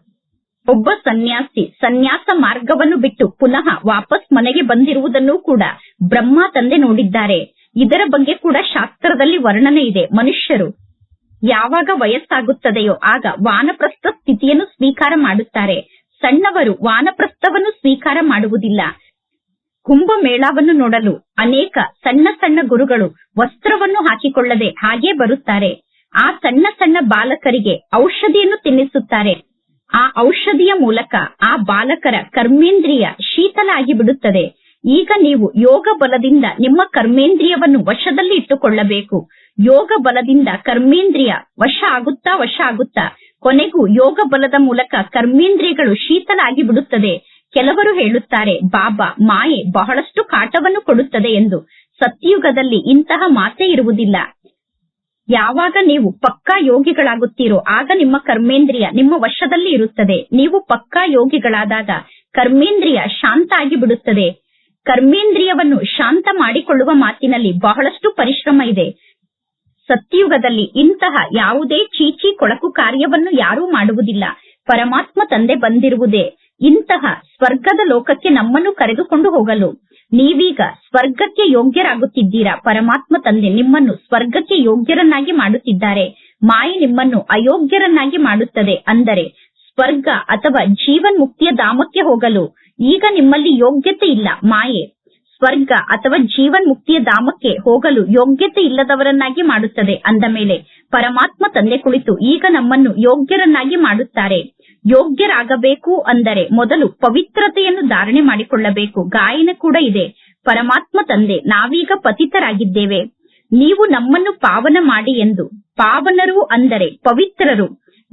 ಒಬ್ಬ ಸನ್ಯಾಸಿ, ಸನ್ಯಾಸ ಮಾರ್ಗವನ್ನು ಬಿಟ್ಟು ಪುನಃ ವಾಪಸ್ ಮನೆಗೆ ಬಂದಿರುವುದನ್ನು ಕೂಡ ಬ್ರಹ್ಮ ತಂದೆ ನೋಡಿದ್ದಾರೆ. ಇದರ ಬಗ್ಗೆ ಕೂಡ ಶಾಸ್ತ್ರದಲ್ಲಿ ವರ್ಣನೆ ಇದೆ. ಮನುಷ್ಯರು ಯಾವಾಗ ವಯಸ್ಸಾಗುತ್ತದೆಯೋ ಆಗ ವಾನಪ್ರಸ್ಥ ಸ್ಥಿತಿಯನ್ನು ಸ್ವೀಕಾರ ಮಾಡುತ್ತಾರೆ. ಸಣ್ಣವರು ವಾನಪ್ರಸ್ಥವನ್ನು ಸ್ವೀಕಾರ ಮಾಡುವುದಿಲ್ಲ. ಕುಂಭಮೇಳವನ್ನು ನೋಡಲು ಅನೇಕ ಸಣ್ಣ ಸಣ್ಣ ಗುರುಗಳು ವಸ್ತ್ರವನ್ನು ಹಾಕಿಕೊಳ್ಳದೆ ಹಾಗೆ ಬರುತ್ತಾರೆ. ಆ ಸಣ್ಣ ಸಣ್ಣ ಬಾಲಕರಿಗೆ ಔಷಧಿಯನ್ನು ತಿನ್ನಿಸುತ್ತಾರೆ. ಆ ಔಷಧಿಯ ಮೂಲಕ ಆ ಬಾಲಕರ ಕರ್ಮೇಂದ್ರಿಯ ಶೀತಲ ಆಗಿಬಿಡುತ್ತದೆ. ಈಗ ನೀವು ಯೋಗ ಬಲದಿಂದ ನಿಮ್ಮ ಕರ್ಮೇಂದ್ರಿಯವನ್ನು ವಶದಲ್ಲಿ ಇಟ್ಟುಕೊಳ್ಳಬೇಕು. ಯೋಗ ಬಲದಿಂದ ಕರ್ಮೇಂದ್ರಿಯ ವಶ ಆಗುತ್ತಾ ವಶ ಆಗುತ್ತಾ ಕೊನೆಗೂ ಯೋಗ ಬಲದ ಮೂಲಕ ಕರ್ಮೇಂದ್ರಿಯಗಳು ಶೀತಲ ಆಗಿಬಿಡುತ್ತದೆ. ಕೆಲವರು ಹೇಳುತ್ತಾರೆ, ಬಾಬಾ, ಮಾಯೆ ಬಹಳಷ್ಟು ಕಾಟವನ್ನು ಕೊಡುತ್ತದೆ ಎಂದು. ಸತ್ಯಯುಗದಲ್ಲಿ ಇಂತಹ ಮಾತೇ ಇರುವುದಿಲ್ಲ. ಯಾವಾಗ ನೀವು ಪಕ್ಕಾ ಯೋಗಿಗಳಾಗುತ್ತೀರೋ ಆಗ ನಿಮ್ಮ ಕರ್ಮೇಂದ್ರಿಯ ನಿಮ್ಮ ವಶದಲ್ಲಿ ಇರುತ್ತದೆ. ನೀವು ಪಕ್ಕಾ ಯೋಗಿಗಳಾದಾಗ ಕರ್ಮೇಂದ್ರಿಯ ಶಾಂತ ಆಗಿ ಬಿಡುತ್ತದೆ. ಕರ್ಮೇಂದ್ರಿಯವನ್ನು ಶಾಂತ ಮಾಡಿಕೊಳ್ಳುವ ಮಾತಿನಲ್ಲಿ ಬಹಳಷ್ಟು ಪರಿಶ್ರಮ ಇದೆ. ಸತ್ಯುಗದಲ್ಲಿ ಇಂತಹ ಯಾವುದೇ ಚೀಚಿ ಕೊಳಕು ಕಾರ್ಯವನ್ನು ಯಾರೂ ಮಾಡುವುದಿಲ್ಲ. ಪರಮಾತ್ಮ ತಂದೆ ಬಂದಿರುವುದೇ ಇಂತಹ ಸ್ವರ್ಗದ ಲೋಕಕ್ಕೆ ನಮ್ಮನ್ನು ಕರೆದುಕೊಂಡು ಹೋಗಲು. ನೀವೀಗ ಸ್ವರ್ಗಕ್ಕೆ ಯೋಗ್ಯರಾಗುತ್ತಿದ್ದೀರಾ? ಪರಮಾತ್ಮ ತಂದೆ ನಿಮ್ಮನ್ನು ಸ್ವರ್ಗಕ್ಕೆ ಯೋಗ್ಯರನ್ನಾಗಿ ಮಾಡುತ್ತಿದ್ದಾರೆ. ಮಾಯೆ ನಿಮ್ಮನ್ನು ಅಯೋಗ್ಯರನ್ನಾಗಿ ಮಾಡುತ್ತದೆ. ಅಂದರೆ ಸ್ವರ್ಗ ಅಥವಾ ಜೀವನ್ ಮುಕ್ತಿಯ ಧಾಮಕ್ಕೆ ಹೋಗಲು ಈಗ ನಿಮ್ಮಲ್ಲಿ ಯೋಗ್ಯತೆ ಇಲ್ಲ. ಮಾಯೆ ಸ್ವರ್ಗ ಅಥವಾ ಜೀವನ್ ಮುಕ್ತಿಯ ಧಾಮಕ್ಕೆ ಹೋಗಲು ಯೋಗ್ಯತೆ ಇಲ್ಲದವರನ್ನಾಗಿ ಮಾಡುತ್ತದೆ. ಅಂದ ಮೇಲೆ ಪರಮಾತ್ಮ ತಂದೆ ಕುಳಿತು ಈಗ ನಮ್ಮನ್ನು ಯೋಗ್ಯರನ್ನಾಗಿ ಮಾಡುತ್ತಾರೆ. ಯೋಗ್ಯರಾಗಬೇಕು ಅಂದರೆ ಮೊದಲು ಪವಿತ್ರತೆಯನ್ನು ಧಾರಣೆ ಮಾಡಿಕೊಳ್ಳಬೇಕು. ಗಾಯನ ಕೂಡ ಇದೆ. ಪರಮಾತ್ಮ ತಂದೆ, ನಾವೀಗ ಪತಿತರಾಗಿದ್ದೇವೆ. ನೀವು ನಮ್ಮನ್ನು ಪಾವನ ಮಾಡಿ ಎಂದು. ಪಾವನರು ಅಂದರೆ ಪವಿತ್ರರು.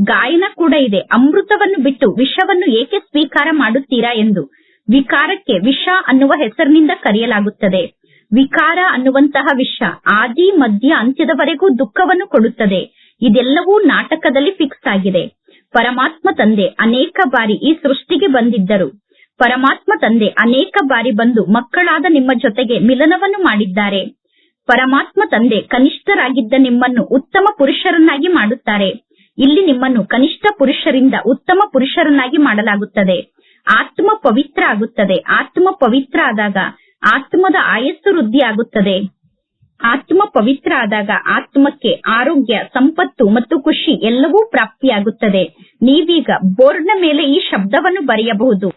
ಗಾಯನ ಕೂಡ ಇದೆ. ಅಮೃತವನ್ನು ಬಿಟ್ಟು ವಿಷವನ್ನು ಏಕೆ ಸ್ವೀಕಾರ ಮಾಡುತ್ತೀರಾ ಎಂದು. ವಿಕಾರಕ್ಕೆ ವಿಷ ಅನ್ನುವ ಹೆಸರಿನಿಂದ ಕರೆಯಲಾಗುತ್ತದೆ. ವಿಕಾರ ಅನ್ನುವಂತಹ ವಿಷ ಆದಿ, ಮಧ್ಯ, ಅಂತ್ಯದವರೆಗೂ ದುಃಖವನ್ನು ಕೊಡುತ್ತದೆ. ಇದೆಲ್ಲವೂ ನಾಟಕದಲ್ಲಿ ಫಿಕ್ಸ್ ಆಗಿದೆ. ಪರಮಾತ್ಮ ತಂದೆ ಅನೇಕ ಬಾರಿ ಈ ಸೃಷ್ಟಿಗೆ ಬಂದಿದ್ದರು. ಪರಮಾತ್ಮ ತಂದೆ ಅನೇಕ ಬಾರಿ ಬಂದು ಮಕ್ಕಳಾದ ನಿಮ್ಮ ಜೊತೆಗೆ ಮಿಲನವನ್ನು ಮಾಡಿದ್ದಾರೆ. ಪರಮಾತ್ಮ ತಂದೆ ಕನಿಷ್ಠರಾಗಿದ್ದ ನಿಮ್ಮನ್ನು ಉತ್ತಮ ಪುರುಷರನ್ನಾಗಿ ಮಾಡುತ್ತಾರೆ. ಇಲ್ಲಿ ನಿಮ್ಮನ್ನು ಕನಿಷ್ಠ ಪುರುಷರಿಂದ ಉತ್ತಮ ಪುರುಷರನ್ನಾಗಿ ಮಾಡಲಾಗುತ್ತದೆ. ಆತ್ಮ ಪವಿತ್ರ ಆಗುತ್ತದೆ. ಆತ್ಮ ಪವಿತ್ರ ಆದಾಗ ಆತ್ಮದ ಆಯಸ್ಸು ವೃದ್ಧಿ ಆಗುತ್ತದೆ ಆತ್ಮ ಪವಿತ್ರ ಆದಾಗ ಆತ್ಮಕ್ಕೆ ಆರೋಗ್ಯ, ಸಂಪತ್ತು ಮತ್ತು ಖುಷಿ ಎಲ್ಲವೂ ಪ್ರಾಪ್ತಿಯಾಗುತ್ತದೆ. ನೀವೀಗ ಬೋರ್ಡ್ನ ಮೇಲೆ ಈ ಶಬ್ದವನ್ನು ಬರೆಯಬಹುದು.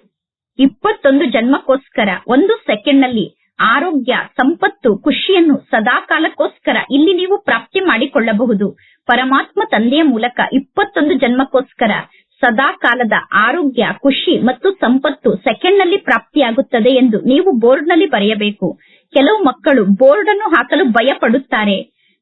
ಇಪ್ಪತ್ತೊಂದು ಜನ್ಮಕ್ಕೋಸ್ಕರ, ಒಂದು ಸೆಕೆಂಡ್ನಲ್ಲಿ ಆರೋಗ್ಯ, ಸಂಪತ್ತು, ಖುಷಿಯನ್ನು ಸದಾಕಾಲಕ್ಕೋಸ್ಕರ ಇಲ್ಲಿ ನೀವು ಪ್ರಾಪ್ತಿ ಮಾಡಿಕೊಳ್ಳಬಹುದು. ಪರಮಾತ್ಮ ತಂದೆಯ ಮೂಲಕ ಇಪ್ಪತ್ತೊಂದು ಜನ್ಮಕ್ಕೋಸ್ಕರ ಸದಾಕಾಲದ ಆರೋಗ್ಯ, ಖುಷಿ ಮತ್ತು ಸಂಪತ್ತು ಸೆಕೆಂಡ್ನಲ್ಲಿ ಪ್ರಾಪ್ತಿಯಾಗುತ್ತದೆ ಎಂದು ನೀವು ಬೋರ್ಡ್ನಲ್ಲಿ ಬರೆಯಬೇಕು. ಕೆಲವು ಮಕ್ಕಳು ಬೋರ್ಡ್ ಅನ್ನು ಹಾಕಲು ಭಯ ಪಡುತ್ತಾರೆ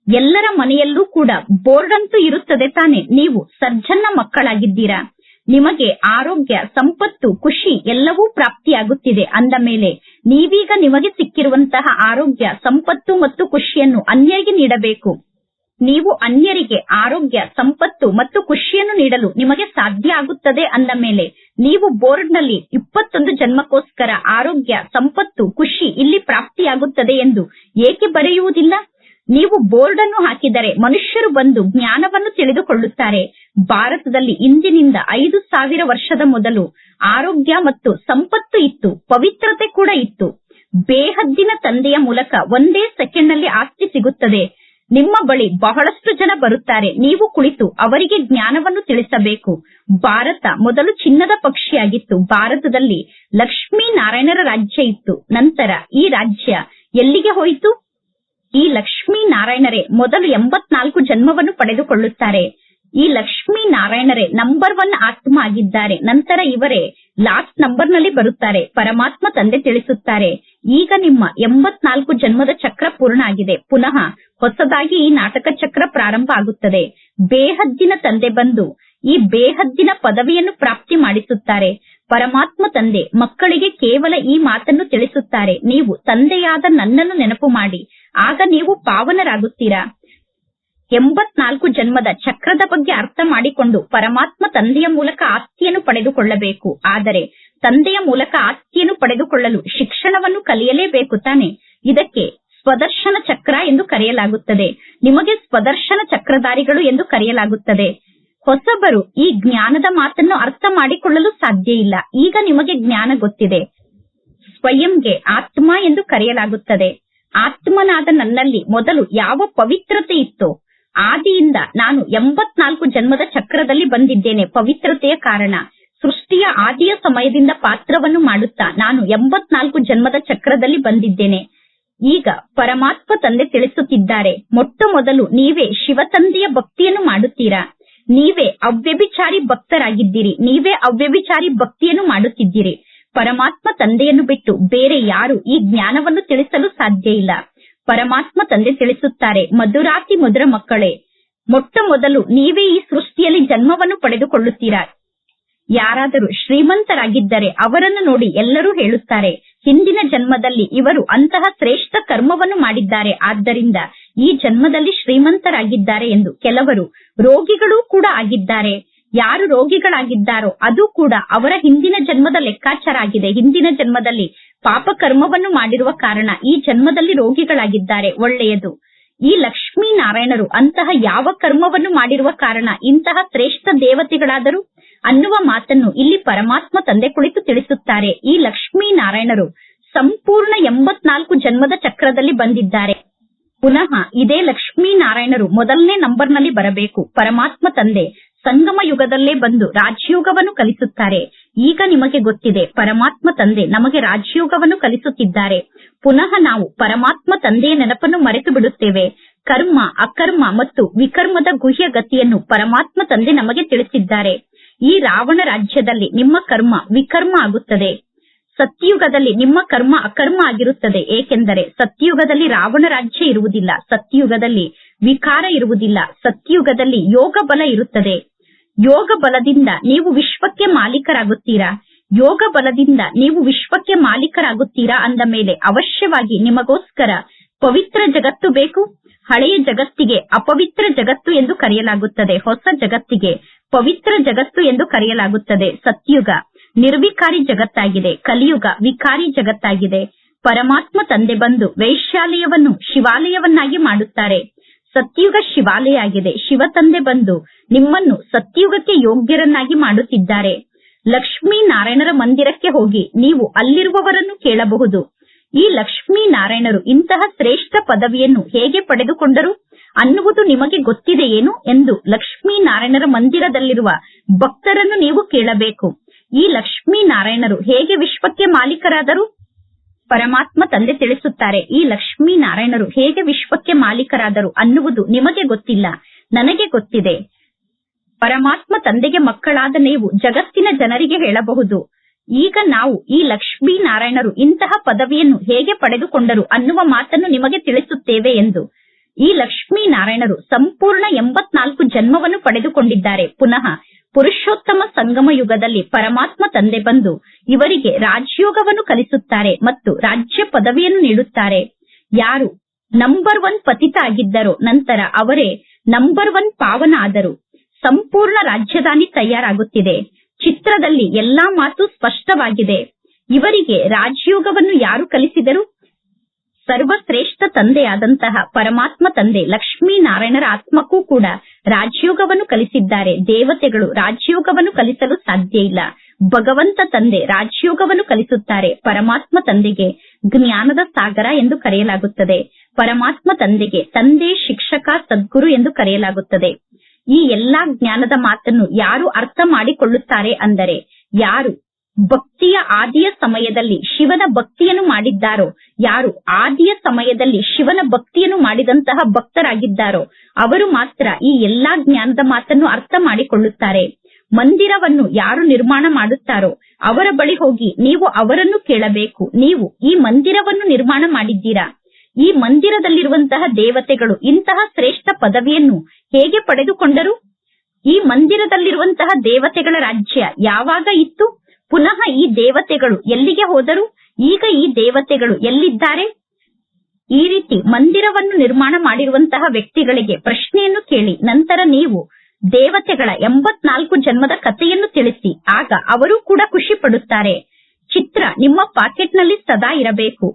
ಎಲ್ಲರ ಮನೆಯಲ್ಲೂ ಕೂಡ ಬೋರ್ಡ್ ಅಂತೂ ಇರುತ್ತದೆ ತಾನೆ. ನೀವು ಸರ್ಜನ್ನ ಮಕ್ಕಳಾಗಿದ್ದೀರಾ? ನಿಮಗೆ ಆರೋಗ್ಯ, ಸಂಪತ್ತು, ಖುಷಿ ಎಲ್ಲವೂ ಪ್ರಾಪ್ತಿಯಾಗುತ್ತಿದೆ ಅಂದ ಮೇಲೆ ನೀವೀಗ ನಿಮಗೆ ಸಿಕ್ಕಿರುವಂತಹ ಆರೋಗ್ಯ, ಸಂಪತ್ತು ಮತ್ತು ಖುಷಿಯನ್ನು ಅನ್ಯರಿಗೆ ನೀಡಬೇಕು. ನೀವು ಅನ್ಯರಿಗೆ ಆರೋಗ್ಯ, ಸಂಪತ್ತು ಮತ್ತು ಖುಷಿಯನ್ನು ನೀಡಲು ನಿಮಗೆ ಸಾಧ್ಯ ಆಗುತ್ತದೆ ಅಂದ ಮೇಲೆ ನೀವು ಬೋರ್ಡ್ನಲ್ಲಿ ಇಪ್ಪತ್ತೊಂದು ಜನ್ಮಕ್ಕೋಸ್ಕರ ಆರೋಗ್ಯ, ಸಂಪತ್ತು, ಖುಷಿ ಇಲ್ಲಿ ಪ್ರಾಪ್ತಿಯಾಗುತ್ತದೆ ಎಂದು ಏಕೆ ಬರೆಯುವುದಿಲ್ಲ? ನೀವು ಬೋರ್ಡ್ ಅನ್ನು ಹಾಕಿದರೆ ಮನುಷ್ಯರು ಬಂದು ಜ್ಞಾನವನ್ನು ತಿಳಿದುಕೊಳ್ಳುತ್ತಾರೆ. ಭಾರತದಲ್ಲಿ ಇಂದಿನಿಂದ ಐದು ಸಾವಿರ ವರ್ಷದ ಮೊದಲು ಆರೋಗ್ಯ ಮತ್ತು ಸಂಪತ್ತು ಇತ್ತು, ಪವಿತ್ರತೆ ಕೂಡ ಇತ್ತು. ಬೇಹದ್ದಿನ ತಂದೆಯ ಮೂಲಕ ಒಂದೇ ಸೆಕೆಂಡ್ನಲ್ಲಿ ಆಸ್ತಿ ಸಿಗುತ್ತದೆ. ನಿಮ್ಮ ಬಳಿ ಬಹಳಷ್ಟು ಜನ ಬರುತ್ತಾರೆ. ನೀವು ಕುಳಿತು ಅವರಿಗೆ ಜ್ಞಾನವನ್ನು ತಿಳಿಸಬೇಕು. ಭಾರತ ಮೊದಲು ಚಿನ್ನದ ಪಕ್ಷಿಯಾಗಿತ್ತು. ಭಾರತದಲ್ಲಿ ಲಕ್ಷ್ಮೀ ನಾರಾಯಣರ ರಾಜ್ಯ ಇತ್ತು. ನಂತರ ಈ ರಾಜ್ಯ ಎಲ್ಲಿಗೆ ಹೋಯಿತು? ಈ ಲಕ್ಷ್ಮೀ ನಾರಾಯಣರೇ ಮೊದಲು ಎಂಬತ್ನಾಲ್ಕು ಜನ್ಮವನ್ನು ಪಡೆದುಕೊಳ್ಳುತ್ತಾರೆ. ಈ ಲಕ್ಷ್ಮೀ ನಾರಾಯಣರೇ ನಂಬರ್ ಒನ್ ಆತ್ಮ ಆಗಿದ್ದಾರೆ. ನಂತರ ಇವರೇ ಲಾಸ್ಟ್ ನಂಬರ್ನಲ್ಲಿ ಬರುತ್ತಾರೆ. ಪರಮಾತ್ಮ ತಂದೆ ತಿಳಿಸುತ್ತಾರೆ. ಈಗ ನಿಮ್ಮ ಎಂಬತ್ನಾಲ್ಕು ಜನ್ಮದ ಚಕ್ರ ಪೂರ್ಣ ಆಗಿದೆ. ಪುನಃ ಹೊಸದಾಗಿ ಈ ನಾಟಕ ಚಕ್ರ ಪ್ರಾರಂಭ ಆಗುತ್ತದೆ. ಬೇಹದ್ದಿನ ತಂದೆ ಬಂದು ಈ ಬೇಹದ್ದಿನ ಪದವಿಯನ್ನು ಪ್ರಾಪ್ತಿ ಮಾಡಿಸುತ್ತಾರೆ. ಪರಮಾತ್ಮ ತಂದೆ, ಮಕ್ಕಳಿಗೆ ಕೇವಲ ಈ ಮಾತನ್ನು ತಿಳಿಸುತ್ತಾರೆ. ನೀವು ತಂದೆಯಾದ ನನ್ನನ್ನು ನೆನಪು ಮಾಡಿ. ಆಗ ನೀವು ಪಾವನರಾಗುತ್ತೀರಾ? ಎಂಬತ್ನಾಲ್ಕು ಜನ್ಮದ ಚಕ್ರದ ಬಗ್ಗೆ ಅರ್ಥ ಮಾಡಿಕೊಂಡು ಪರಮಾತ್ಮ ತಂದೆಯ ಮೂಲಕ ಆಸ್ತಿಯನ್ನು ಪಡೆದುಕೊಳ್ಳಬೇಕು. ಆದರೆ ತಂದೆಯ ಮೂಲಕ ಆಸ್ತಿಯನ್ನು ಪಡೆದುಕೊಳ್ಳಲು ಶಿಕ್ಷಣವನ್ನು ಕಲಿಯಲೇಬೇಕು ತಾನೆ. ಇದಕ್ಕೆ ಸ್ವದರ್ಶನ ಚಕ್ರ ಎಂದು ಕರೆಯಲಾಗುತ್ತದೆ. ನಿಮಗೆ ಸ್ವದರ್ಶನ ಚಕ್ರಧಾರಿಗಳು ಎಂದು ಕರೆಯಲಾಗುತ್ತದೆ. ಹೊಸಬರು ಈ ಜ್ಞಾನದ ಮಾತನ್ನು ಅರ್ಥ ಮಾಡಿಕೊಳ್ಳಲು ಸಾಧ್ಯ ಇಲ್ಲ. ಈಗ ನಿಮಗೆ ಜ್ಞಾನ ಗೊತ್ತಿದೆ. ಸ್ವಯಂಗೆ ಆತ್ಮ ಎಂದು ಕರೆಯಲಾಗುತ್ತದೆ. ಆತ್ಮನಾದ ನನ್ನಲ್ಲಿ ಮೊದಲು ಯಾವ ಪವಿತ್ರತೆ ಇತ್ತೋ ಆದಿಯಿಂದ ನಾನು ಎಂಬತ್ನಾಲ್ಕು ಜನ್ಮದ ಚಕ್ರದಲ್ಲಿ ಬಂದಿದ್ದೇನೆ. ಪವಿತ್ರತೆಯ ಕಾರಣ. ಸೃಷ್ಟಿಯ ಆದಿಯ ಸಮಯದಿಂದ ಪಾತ್ರವನ್ನು ಮಾಡುತ್ತಾ ನಾನು ಎಂಬತ್ನಾಲ್ಕು ಜನ್ಮದ ಚಕ್ರದಲ್ಲಿ ಬಂದಿದ್ದೇನೆ. ಈಗ ಪರಮಾತ್ಮ ತಂದೆ ತಿಳಿಸುತ್ತಿದ್ದಾರೆ. ಮೊಟ್ಟ ಮೊದಲು ನೀವೇ ಶಿವತಂದೆಯ ಭಕ್ತಿಯನ್ನು ಮಾಡುತ್ತೀರಾ? ನೀವೇ ಅವ್ಯಭಿಚಾರಿ ಭಕ್ತರಾಗಿದ್ದೀರಿ. ನೀವೇ ಅವ್ಯಭಿಚಾರಿ ಭಕ್ತಿಯನ್ನು ಮಾಡುತ್ತಿದ್ದೀರಿ. ಪರಮಾತ್ಮ ತಂದೆಯನ್ನು ಬಿಟ್ಟು ಬೇರೆ ಯಾರು ಈ ಜ್ಞಾನವನ್ನು ತಿಳಿಸಲು ಸಾಧ್ಯ ಇಲ್ಲ. ಪರಮಾತ್ಮ ತಂದೆ ತಿಳಿಸುತ್ತಾರೆ, ಮಧುರಾತಿ ಮಧುರ ಮಕ್ಕಳೇ, ಮೊಟ್ಟ ಮೊದಲು ನೀವೇ ಈ ಸೃಷ್ಟಿಯಲ್ಲಿ ಜನ್ಮವನ್ನು ಪಡೆದುಕೊಳ್ಳುತ್ತೀರಾ? ಯಾರಾದರೂ ಶ್ರೀಮಂತರಾಗಿದ್ದರೆ ಅವರನ್ನು ನೋಡಿ ಎಲ್ಲರೂ ಹೇಳುತ್ತಾರೆ, ಹಿಂದಿನ ಜನ್ಮದಲ್ಲಿ ಇವರು ಅಂತಹ ಶ್ರೇಷ್ಠ ಕರ್ಮವನ್ನು ಮಾಡಿದ್ದಾರೆ, ಆದ್ದರಿಂದ ಈ ಜನ್ಮದಲ್ಲಿ ಶ್ರೀಮಂತರಾಗಿದ್ದಾರೆ ಎಂದು ಕೆಲವರು ರೋಗಿಗಳೂ ಕೂಡ ಆಗಿದ್ದಾರೆ. ಯಾರು ರೋಗಿಗಳಾಗಿದ್ದಾರೋ ಅದು ಕೂಡ ಅವರ ಹಿಂದಿನ ಜನ್ಮದ ಲೆಕ್ಕಾಚಾರ ಆಗಿದೆ. ಹಿಂದಿನ ಜನ್ಮದಲ್ಲಿ ಪಾಪ ಕರ್ಮವನ್ನು ಮಾಡಿರುವ ಕಾರಣ ಈ ಜನ್ಮದಲ್ಲಿ ರೋಗಿಗಳಾಗಿದ್ದಾರೆ. ಒಳ್ಳೆಯದು. ಈ ಲಕ್ಷ್ಮೀ ನಾರಾಯಣರು ಅಂತಹ ಯಾವ ಕರ್ಮವನ್ನು ಮಾಡಿರುವ ಕಾರಣ ಇಂತಹ ಶ್ರೇಷ್ಠ ದೇವತೆಗಳಾದರು? ಅನ್ನುವ ಮಾತನ್ನು ಇಲ್ಲಿ ಪರಮಾತ್ಮ ತಂದೆ ಕುಳಿತು ತಿಳಿಸುತ್ತಾರೆ. ಈ ಲಕ್ಷ್ಮೀ ನಾರಾಯಣರು ಸಂಪೂರ್ಣ ಎಂಬತ್ನಾಲ್ಕು ಜನ್ಮದ ಚಕ್ರದಲ್ಲಿ ಬಂದಿದ್ದಾರೆ. ಪುನಃ ಇದೇ ಲಕ್ಷ್ಮೀ ನಾರಾಯಣರು ಮೊದಲನೇ ನಂಬರ್ನಲ್ಲಿ ಬರಬೇಕು. ಪರಮಾತ್ಮ ತಂದೆ ಸಂಗಮ ಯುಗದಲ್ಲೇ ಬಂದು ರಾಜಯೋಗವನ್ನು ಕಲಿಸುತ್ತಾರೆ. ಈಗ ನಿಮಗೆ ಗೊತ್ತಿದೆ, ಪರಮಾತ್ಮ ತಂದೆ ನಮಗೆ ರಾಜಯೋಗವನ್ನು ಕಲಿಸುತ್ತಿದ್ದಾರೆ. ಪುನಃ ನಾವು ಪರಮಾತ್ಮ ತಂದೆಯ ನೆನಪನ್ನು ಮರೆತು ಬಿಡುತ್ತೇವೆ ಕರ್ಮ, ಅಕರ್ಮ ಮತ್ತು ವಿಕರ್ಮದ ಗುಹ್ಯ ಗತಿಯನ್ನು ಪರಮಾತ್ಮ ತಂದೆ ನಮಗೆ ತಿಳಿಸಿದ್ದಾರೆ. ಈ ರಾವಣ ರಾಜ್ಯದಲ್ಲಿ ನಿಮ್ಮ ಕರ್ಮ ವಿಕರ್ಮ ಆಗುತ್ತದೆ. ಸತ್ಯಯುಗದಲ್ಲಿ ನಿಮ್ಮ ಕರ್ಮ ಅಕರ್ಮ ಆಗಿರುತ್ತದೆ. ಏಕೆಂದರೆ ಸತ್ಯಯುಗದಲ್ಲಿ ರಾವಣ ರಾಜ್ಯ ಇರುವುದಿಲ್ಲ ಸತ್ಯಯುಗದಲ್ಲಿ ವಿಕಾರ ಇರುವುದಿಲ್ಲ ಸತ್ಯಯುಗದಲ್ಲಿ ಯೋಗ ಬಲ ಇರುತ್ತದೆ. ಯೋಗ ಬಲದಿಂದ ನೀವು ವಿಶ್ವಕ್ಕೆ ಮಾಲೀಕರಾಗುತ್ತೀರಾ? ಯೋಗ ಬಲದಿಂದ ನೀವು ವಿಶ್ವಕ್ಕೆ ಮಾಲೀಕರಾಗುತ್ತೀರಾ ಅಂದ ಮೇಲೆ ಅವಶ್ಯವಾಗಿ ನಿಮಗೋಸ್ಕರ ಪವಿತ್ರ ಜಗತ್ತು ಬೇಕು? ಹಳೆಯ ಜಗತ್ತಿಗೆ ಅಪವಿತ್ರ ಜಗತ್ತು ಎಂದು ಕರೆಯಲಾಗುತ್ತದೆ. ಹೊಸ ಜಗತ್ತಿಗೆ ಪವಿತ್ರ ಜಗತ್ತು ಎಂದು ಕರೆಯಲಾಗುತ್ತದೆ. ಸತ್ಯುಗ ನಿರ್ವಿಕಾರಿ ಜಗತ್ತಾಗಿದೆ. ಕಲಿಯುಗ ವಿಕಾರಿ ಜಗತ್ತಾಗಿದೆ. ಪರಮಾತ್ಮ ತಂದೆ ಬಂದು ವೈಶ್ಯಾಲಯವನ್ನು ಶಿವಾಲಯವನ್ನಾಗಿ ಮಾಡುತ್ತಾರೆ. ಸತ್ಯುಗ ಶಿವಾಲಯ ಆಗಿದೆ ಶಿವ ತಂದೆ ಬಂದು ನಿಮ್ಮನ್ನು ಸತ್ಯುಗಕ್ಕೆ ಯೋಗ್ಯರನ್ನಾಗಿ ಮಾಡುತ್ತಿದ್ದಾರೆ. ಲಕ್ಷ್ಮೀ ನಾರಾಯಣರ ಮಂದಿರಕ್ಕೆ ಹೋಗಿ ನೀವು ಅಲ್ಲಿರುವವರನ್ನು ಕೇಳಬಹುದು. ಈ ಲಕ್ಷ್ಮೀ ನಾರಾಯಣರು ಇಂತಹ ಶ್ರೇಷ್ಠ ಪದವಿಯನ್ನು ಹೇಗೆ ಪಡೆದುಕೊಂಡರು ಅನ್ನುವುದು ನಿಮಗೆ ಗೊತ್ತಿದೆಯೇನು ಎಂದು ಲಕ್ಷ್ಮೀ ನಾರಾಯಣರ ಮಂದಿರದಲ್ಲಿರುವ ಭಕ್ತರನ್ನು ನೀವು ಕೇಳಬೇಕು. ಈ ಲಕ್ಷ್ಮೀ ನಾರಾಯಣರು ಹೇಗೆ ವಿಶ್ವಕ್ಕೆ ಮಾಲೀಕರಾದರು? ಪರಮಾತ್ಮ ತಂದೆ ತಿಳಿಸುತ್ತಾರೆ, ಈ ಲಕ್ಷ್ಮೀ ನಾರಾಯಣರು ಹೇಗೆ ವಿಶ್ವಕ್ಕೆ ಮಾಲೀಕರಾದರು ಅನ್ನುವುದು ನಿಮಗೆ ಗೊತ್ತಿಲ್ಲ, ನನಗೆ ಗೊತ್ತಿದೆ. ಪರಮಾತ್ಮ ತಂದೆಗೆ ಮಕ್ಕಳಾದ ನೀವು ಜಗತ್ತಿನ ಜನರಿಗೆ ಹೇಳಬಹುದು, ಈಗ ನಾವು ಈ ಲಕ್ಷ್ಮೀ ನಾರಾಯಣರು ಇಂತಹ ಪದವಿಯನ್ನು ಹೇಗೆ ಪಡೆದುಕೊಂಡರು ಅನ್ನುವ ಮಾತನ್ನು ನಿಮಗೆ ತಿಳಿಸುತ್ತೇವೆ ಎಂದು. ಈ ಲಕ್ಷ್ಮೀ ನಾರಾಯಣರು ಸಂಪೂರ್ಣ ಎಂಬತ್ನಾಲ್ಕು ಜನ್ಮವನ್ನು ಪಡೆದುಕೊಂಡಿದ್ದಾರೆ, ಪುನಃ ಪುರುಷೋತ್ತಮ ಸಂಗಮ ಯುಗದಲ್ಲಿ ಪರಮಾತ್ಮ ತಂದೆ ಬಂದು ಇವರಿಗೆ ರಾಜ್ಯೋಗವನ್ನು ಕಲಿಸುತ್ತಾರೆ ಮತ್ತು ರಾಜ್ಯ ಪದವಿಯನ್ನು ನೀಡುತ್ತಾರೆ. ಯಾರು ನಂಬರ್ ಒನ್ ಪತಿತ ಆಗಿದ್ದರೋ ನಂತರ ಅವರೇ ನಂಬರ್ ಒನ್ ಪಾವನ ಆದರು ಸಂಪೂರ್ಣ ರಾಜಧಾನಿ ತಯಾರಾಗುತ್ತಿದೆ. ಚಿತ್ರದಲ್ಲಿ ಎಲ್ಲಾ ಮಾತು ಸ್ಪಷ್ಟವಾಗಿದೆ. ಇವರಿಗೆ ರಾಜಯೋಗವನ್ನು ಯಾರು ಕಲಿಸಿದರು? ಸರ್ವಶ್ರೇಷ್ಠ ತಂದೆಯಾದಂತಹ ಪರಮಾತ್ಮ ತಂದೆ ಲಕ್ಷ್ಮೀನಾರಾಯಣರ ಆತ್ಮಕ್ಕೂ ಕೂಡ ರಾಜಯೋಗವನ್ನು ಕಲಿಸಿದ್ದಾರೆ. ದೇವತೆಗಳು ರಾಜ್ಯೋಗವನ್ನು ಕಲಿಸಲು ಸಾಧ್ಯ ಇಲ್ಲ. ಭಗವಂತ ತಂದೆ ರಾಜ್ಯೋಗವನ್ನು ಕಲಿಸುತ್ತಾರೆ. ಪರಮಾತ್ಮ ತಂದೆಗೆ ಜ್ಞಾನದ ಸಾಗರ ಎಂದು ಕರೆಯಲಾಗುತ್ತದೆ. ಪರಮಾತ್ಮ ತಂದೆಗೆ ತಂದೆ, ಶಿಕ್ಷಕ, ಸದ್ಗುರು ಎಂದು ಕರೆಯಲಾಗುತ್ತದೆ. ಈ ಎಲ್ಲಾ ಜ್ಞಾನದ ಮಾತನ್ನು ಯಾರು ಅರ್ಥ ಮಾಡಿಕೊಳ್ಳುತ್ತಾರೆ ಅಂದರೆ ಯಾರು? ಭಕ್ತಿಯ ಆದಿಯ ಸಮಯದಲ್ಲಿ ಶಿವನ ಭಕ್ತಿಯನ್ನು ಮಾಡಿದ್ದಾರೋ? ಯಾರು ಆದಿಯ ಸಮಯದಲ್ಲಿ ಶಿವನ ಭಕ್ತಿಯನ್ನು ಮಾಡಿದಂತಹ ಭಕ್ತರಾಗಿದ್ದಾರೋ? ಅವರು ಮಾತ್ರ ಈ ಎಲ್ಲಾ ಜ್ಞಾನದ ಮಾತನ್ನು ಅರ್ಥ ಮಾಡಿಕೊಳ್ಳುತ್ತಾರೆ. ಮಂದಿರವನ್ನು ಯಾರು ನಿರ್ಮಾಣ ಮಾಡುತ್ತಾರೋ? ಅವರ ಬಳಿ ಹೋಗಿ ನೀವು ಅವರನ್ನು ಕೇಳಬೇಕು. ನೀವು ಈ ಮಂದಿರವನ್ನು ನಿರ್ಮಾಣ ಮಾಡಿದ್ದೀರಾ? ಈ ಮಂದಿರದಲ್ಲಿರುವಂತಹ ದೇವತೆಗಳು ಇಂತಹ ಶ್ರೇಷ್ಠ ಪದವಿಯನ್ನು ಹೇಗೆ ಪಡೆದುಕೊಂಡರು? ಈ ಮಂದಿರದಲ್ಲಿರುವಂತಹ ದೇವತೆಗಳ ರಾಜ್ಯ ಯಾವಾಗ ಇತ್ತು? ಪುನಃ ಈ ದೇವತೆಗಳು ಎಲ್ಲಿಗೆ ಹೋದರು? ಈಗ ಈ ದೇವತೆಗಳು ಎಲ್ಲಿದ್ದಾರೆ? ಈ ರೀತಿ ಮಂದಿರವನ್ನು ನಿರ್ಮಾಣ ಮಾಡಿರುವಂತಹ ವ್ಯಕ್ತಿಗಳಿಗೆ ಪ್ರಶ್ನೆಯನ್ನು ಕೇಳಿ, ನಂತರ ನೀವು ದೇವತೆಗಳ ಎಂಬತ್ನಾಲ್ಕು ಜನ್ಮದ ಕಥೆಯನ್ನು ತಿಳಿಸಿ, ಆಗ ಅವರು ಕೂಡ ಖುಷಿ ಪಡುತ್ತಾರೆ. ಚಿತ್ರ ನಿಮ್ಮ ಪಾಕೆಟ್ನಲ್ಲಿ ಸದಾ ಇರಬೇಕು.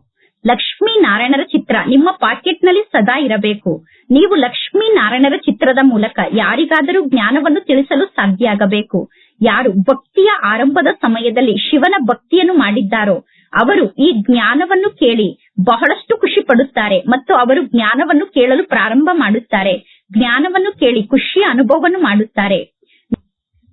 ಲಕ್ಷ್ಮೀ ನಾರಾಯಣರ ಚಿತ್ರ ನಿಮ್ಮ ಪಾಕೆಟ್ನಲ್ಲಿ ಸದಾ ಇರಬೇಕು. ನೀವು ಲಕ್ಷ್ಮೀ ನಾರಾಯಣರ ಚಿತ್ರದ ಮೂಲಕ ಯಾರಿಗಾದರೂ ಜ್ಞಾನವನ್ನು ತಿಳಿಸಲು ಸಾಧ್ಯ ಆಗಬೇಕು ಯಾರು ಭಕ್ತಿಯ ಆರಂಭದ ಸಮಯದಲ್ಲಿ ಶಿವನ ಭಕ್ತಿಯನ್ನು ಮಾಡಿದ್ದಾರೋ, ಅವರು ಈ ಜ್ಞಾನವನ್ನು ಕೇಳಿ ಬಹಳಷ್ಟು ಖುಷಿ ಪಡುತ್ತಾರೆ ಮತ್ತು ಅವರು ಜ್ಞಾನವನ್ನು ಕೇಳಲು ಪ್ರಾರಂಭ ಮಾಡುತ್ತಾರೆ. ಜ್ಞಾನವನ್ನು ಕೇಳಿ ಖುಷಿಯ ಅನುಭವವನ್ನು ಮಾಡುತ್ತಾರೆ.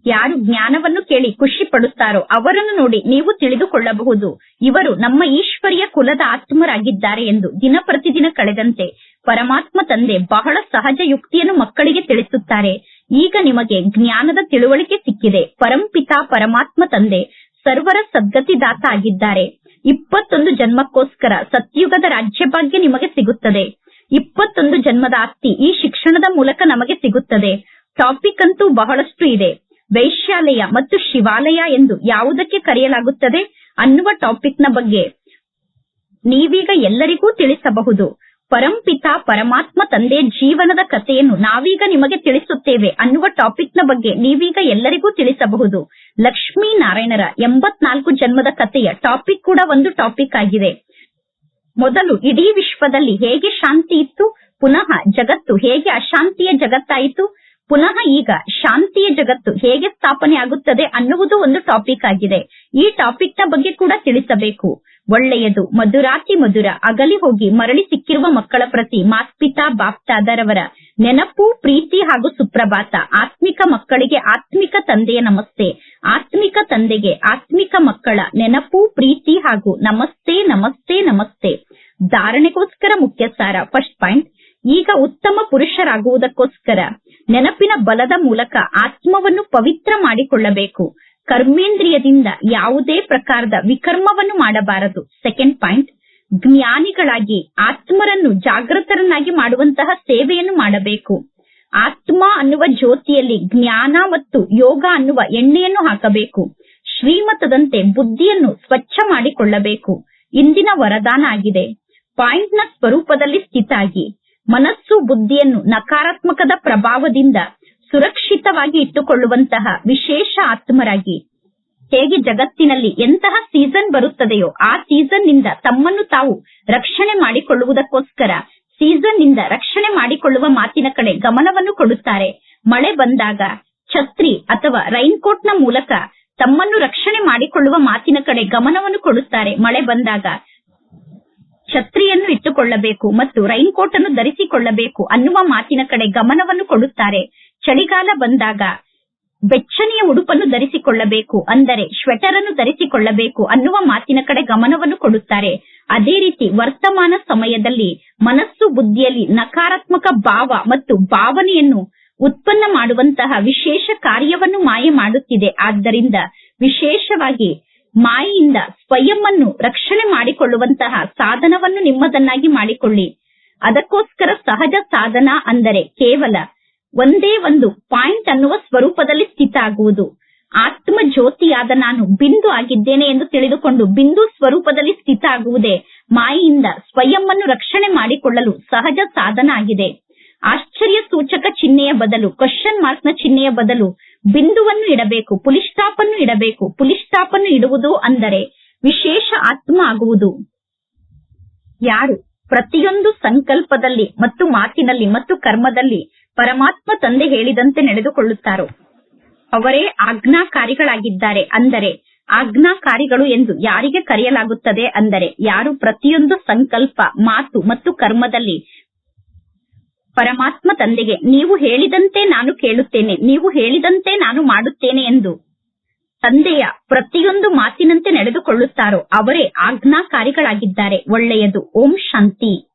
ಯಾರು ಜ್ಞಾನವನ್ನು ಕೇಳಿ ಖುಷಿ ಪಡುತ್ತಾರೋ ಅವರನ್ನು ನೋಡಿ ನೀವು ತಿಳಿದುಕೊಳ್ಳಬಹುದು. ಇವರು ನಮ್ಮ ಈಶ್ವರಿಯ ಕುಲದ ಆತ್ಮರಾಗಿದ್ದಾರೆ ಎಂದು ದಿನ ಪ್ರತಿದಿನ ಕಳೆದಂತೆ ಪರಮಾತ್ಮ ತಂದೆ ಬಹಳ ಸಹಜ ಯುಕ್ತಿಯನ್ನು ಮಕ್ಕಳಿಗೆ ತಿಳಿಸುತ್ತಾರೆ. ಈಗ ನಿಮಗೆ ಜ್ಞಾನದ ತಿಳುವಳಿಕೆ ಸಿಕ್ಕಿದೆ. ಪರಂಪಿತಾ ಪರಮಾತ್ಮ ತಂದೆ ಸರ್ವರ ಸದ್ಗತಿದಾತ ಆಗಿದ್ದಾರೆ. ಇಪ್ಪತ್ತೊಂದು ಜನ್ಮಕ್ಕೋಸ್ಕರ ಸತ್ಯುಗದ ರಾಜ್ಯಭಾಗ್ಯ ನಿಮಗೆ ಸಿಗುತ್ತದೆ. ಇಪ್ಪತ್ತೊಂದು ಜನ್ಮದ ಆಸ್ತಿ ಈ ಶಿಕ್ಷಣದ ಮೂಲಕ ನಮಗೆ ಸಿಗುತ್ತದೆ. ಟಾಪಿಕ್ ಅಂತೂ ಬಹಳಷ್ಟು ಇದೆ. ವೈಶ್ಯಾಲಯ ಮತ್ತು ಶಿವಾಲಯ ಎಂದು ಯಾವುದಕ್ಕೆ ಕರೆಯಲಾಗುತ್ತದೆ ಅನ್ನುವ ಟಾಪಿಕ್ನ ಬಗ್ಗೆ ನೀವೀಗ ಎಲ್ಲರಿಗೂ ತಿಳಿಸಬಹುದು. ಪರಂಪಿತ ಪರಮಾತ್ಮ ತಂದೆ ಜೀವನದ ಕಥೆಯನ್ನು ನಾವೀಗ ನಿಮಗೆ ತಿಳಿಸುತ್ತೇವೆ ಅನ್ನುವ ಟಾಪಿಕ್ನ ಬಗ್ಗೆ ನೀವೀಗ ಎಲ್ಲರಿಗೂ ತಿಳಿಸಬಹುದು. ಲಕ್ಷ್ಮೀ ನಾರಾಯಣರ ಎಂಬತ್ನಾಲ್ಕು ಜನ್ಮದ ಕಥೆಯ ಟಾಪಿಕ್ ಕೂಡ ಒಂದು ಟಾಪಿಕ್ ಆಗಿದೆ. ಮೊದಲು ಇಡೀ ವಿಶ್ವದಲ್ಲಿ ಹೇಗೆ ಶಾಂತಿ ಇತ್ತು, ಪುನಃ ಜಗತ್ತು ಹೇಗೆ ಅಶಾಂತಿಯ ಜಗತ್ತಾಯಿತು ಪುನಃ ಈಗ ಶಾಂತಿಯ ಜಗತ್ತು ಹೇಗೆ ಸ್ಥಾಪನೆ ಆಗುತ್ತದೆ ಅನ್ನುವುದು ಒಂದು ಟಾಪಿಕ್ ಆಗಿದೆ. ಈ ಟಾಪಿಕ್ನ ಬಗ್ಗೆ ಕೂಡ ತಿಳಿಸಬೇಕು. ಒಳ್ಳೆಯದು, ಮಧುರಾತಿ ಮಧುರ, ಅಗಲಿ ಹೋಗಿ ಮರಳಿ ಸಿಕ್ಕಿರುವ ಮಕ್ಕಳ ಪ್ರತಿ ಮಾಸ್ಪಿತಾ ಬಾಪ್ತಾದರವರ ನೆನಪು, ಪ್ರೀತಿ ಹಾಗೂ ಸುಪ್ರಭಾತ. ಆತ್ಮಿಕ ಮಕ್ಕಳಿಗೆ ಆತ್ಮಿಕ ತಂದೆಯ ನಮಸ್ತೆ. ಆತ್ಮಿಕ ತಂದೆಗೆ ಆತ್ಮಿಕ ಮಕ್ಕಳ ನೆನಪು, ಪ್ರೀತಿ ಹಾಗೂ ನಮಸ್ತೆ ನಮಸ್ತೆ ನಮಸ್ತೆ. ಧಾರಣೆಗೋಸ್ಕರ ಮುಖ್ಯ ಸಾರ. ಫಸ್ಟ್ ಪಾಯಿಂಟ್ ಈಗ ಉತ್ತಮ ಪುರುಷರಾಗುವುದಕ್ಕೋಸ್ಕರ. ನೆನಪಿನ ಬಲದ ಮೂಲಕ ಆತ್ಮವನ್ನು ಪವಿತ್ರ ಮಾಡಿಕೊಳ್ಳಬೇಕು. ಕರ್ಮೇಂದ್ರಿಯದಿಂದ ಯಾವುದೇ ಪ್ರಕಾರದ ವಿಕರ್ಮವನ್ನು ಮಾಡಬಾರದು. ಸೆಕೆಂಡ್ ಪಾಯಿಂಟ್ ಜ್ಞಾನಿಗಳಾಗಿ ಆತ್ಮರನ್ನು ಜಾಗೃತರನ್ನಾಗಿ ಮಾಡುವಂತಹ ಸೇವೆಯನ್ನು ಮಾಡಬೇಕು. ಆತ್ಮ ಅನ್ನುವ ಜ್ಯೋತಿಯಲ್ಲಿ ಜ್ಞಾನ ಮತ್ತು ಯೋಗ ಅನ್ನುವ ಎಣ್ಣೆಯನ್ನು ಹಾಕಬೇಕು. ಶ್ರೀಮತದಂತೆ ಬುದ್ಧಿಯನ್ನು ಸ್ವಚ್ಛ ಮಾಡಿಕೊಳ್ಳಬೇಕು. ಇಂದಿನ ವರದಾನ ಆಗಿದೆ. ಪಾಯಿಂಟ್ನ ಸ್ವರೂಪದಲ್ಲಿ ಸ್ಥಿತ ಆಗಿ ಮನಸ್ಸು ಬುದ್ಧಿಯನ್ನು ನಕಾರಾತ್ಮಕದ ಪ್ರಭಾವದಿಂದ ಸುರಕ್ಷಿತವಾಗಿ ಇಟ್ಟುಕೊಳ್ಳುವಂತಹ ವಿಶೇಷ ಆತ್ಮರಾಗಿ. ಹೇಗೆ ಜಗತ್ತಿನಲ್ಲಿ ಎಂತಹ ಸೀಸನ್ ಬರುತ್ತದೆಯೋ ಆ ಸೀಸನ್ನಿಂದ ತಮ್ಮನ್ನು ತಾವು ರಕ್ಷಣೆ ಮಾಡಿಕೊಳ್ಳುವುದಕ್ಕೋಸ್ಕರ ಸೀಸನ್ನಿಂದ ರಕ್ಷಣೆ ಮಾಡಿಕೊಳ್ಳುವ ಮಾತಿನ ಕಡೆ ಗಮನವನ್ನು ಕೊಡುತ್ತಾರೆ. ಮಳೆ ಬಂದಾಗ ಛತ್ರಿ ಅಥವಾ ರೈನ್ ಕೋಟ್ನ ಮೂಲಕ ತಮ್ಮನ್ನು ರಕ್ಷಣೆ ಮಾಡಿಕೊಳ್ಳುವ ಮಾತಿನ ಕಡೆ ಗಮನವನ್ನು ಕೊಡುತ್ತಾರೆ. ಮಳೆ ಬಂದಾಗ ಛತ್ರಿಯನ್ನು ಇಟ್ಟುಕೊಳ್ಳಬೇಕು ಮತ್ತು ರೈನ್ಕೋಟ್ ಅನ್ನು ಧರಿಸಿಕೊಳ್ಳಬೇಕು ಅನ್ನುವ ಮಾತಿನ ಕಡೆ ಗಮನವನ್ನು ಕೊಡುತ್ತಾರೆ. ಚಳಿಗಾಲ ಬಂದಾಗ ಬೆಚ್ಚನೆಯ ಉಡುಪನ್ನು ಧರಿಸಿಕೊಳ್ಳಬೇಕು ಅಂದರೆ ಶ್ವೆಟರ್ ಅನ್ನು ಧರಿಸಿಕೊಳ್ಳಬೇಕು ಅನ್ನುವ ಮಾತಿನ ಕಡೆ ಗಮನವನ್ನು ಕೊಡುತ್ತಾರೆ. ಅದೇ ರೀತಿ ವರ್ತಮಾನ ಸಮಯದಲ್ಲಿ ಮನಸ್ಸು ಬುದ್ಧಿಯಲ್ಲಿ ನಕಾರಾತ್ಮಕ ಭಾವ ಮತ್ತು ಭಾವನೆಯನ್ನು ಉತ್ಪನ್ನ ಮಾಡುವಂತಹ ವಿಶೇಷ ಕಾರ್ಯವನ್ನು ಮಾಯ ಮಾಡುತ್ತಿದೆ. ಆದ್ದರಿಂದ ವಿಶೇಷವಾಗಿ ಮಾಯೆಯಿಂದ ಸ್ವಯಂ ರಕ್ಷಣೆ ಮಾಡಿಕೊಳ್ಳುವಂತಹ ಸಾಧನವನ್ನು ನಿಮ್ಮದನ್ನಾಗಿ ಮಾಡಿಕೊಳ್ಳಿ. ಅದಕ್ಕೋಸ್ಕರ ಸಹಜ ಸಾಧನ ಅಂದರೆ ಕೇವಲ ಒಂದೇ ಒಂದು ಪಾಯಿಂಟ್ ಅನ್ನುವ ಸ್ವರೂಪದಲ್ಲಿ ಸ್ಥಿತ ಆಗುವುದು. ಆತ್ಮ ಜ್ಯೋತಿಯಾದ ನಾನು ಬಿಂದು ಆಗಿದ್ದೇನೆ ಎಂದು ತಿಳಿದುಕೊಂಡು ಬಿಂದು ಸ್ವರೂಪದಲ್ಲಿ ಸ್ಥಿತ ಆಗುವುದೇ ಮಾಯೆಯಿಂದ ಸ್ವಯಂನ್ನು ರಕ್ಷಣೆ ಮಾಡಿಕೊಳ್ಳಲು ಸಹಜ ಸಾಧನ ಆಗಿದೆ. ಆಶ್ಚರ್ಯ ಸೂಚಕ ಚಿಹ್ನೆಯ ಬದಲು ಕ್ವಶನ್ ಮಾರ್ಕ್ನ ಚಿಹ್ನೆಯ ಬದಲು ಬಿಂದುವನ್ನು ಇಡಬೇಕು ಪುಲಿಸ್ಟಾಪ್ ಅನ್ನು ಇಡಬೇಕು. ಪುಲಿಸ್ಟಾಪ್ ಅನ್ನು ಇಡುವುದು ಅಂದರೆ ವಿಶೇಷ ಆತ್ಮ ಆಗುವುದು. ಯಾರು? ಪ್ರತಿಯೊಂದು ಸಂಕಲ್ಪದಲ್ಲಿ ಮತ್ತು ಮಾತಿನಲ್ಲಿ ಮತ್ತು ಕರ್ಮದಲ್ಲಿ ಪರಮಾತ್ಮ ತಂದೆ ಹೇಳಿದಂತೆ ನಡೆದುಕೊಳ್ಳುತ್ತಾರೋ? ಅವರೇ ಆಜ್ಞಾಕಾರಿಗಳಾಗಿದ್ದಾರೆ ಅಂದರೆ ಆಜ್ಞಾಕಾರಿಗಳು ಎಂದು ಯಾರಿಗೆ ಕರೆಯಲಾಗುತ್ತದೆ ಅಂದರೆ ಯಾರು ಪ್ರತಿಯೊಂದು ಸಂಕಲ್ಪ, ಮಾತು ಮತ್ತು ಕರ್ಮದಲ್ಲಿ ಪರಮಾತ್ಮ ತಂದೆಗೆ, ನೀವು ಹೇಳಿದಂತೆ ನಾನು ಕೇಳುತ್ತೇನೆ, ನೀವು ಹೇಳಿದಂತೆ ನಾನು ಮಾಡುತ್ತೇನೆ ಎಂದು ತಂದೆಯ ಪ್ರತಿಯೊಂದು ಮಾತಿನಂತೆ ನಡೆದುಕೊಳ್ಳುತ್ತಾರೋ, ಅವರೇ ಆಜ್ಞಾಕಾರಿಗಳಾಗಿದ್ದಾರೆ, ಒಳ್ಳೆಯದು. ಓಂ ಶಾಂತಿ.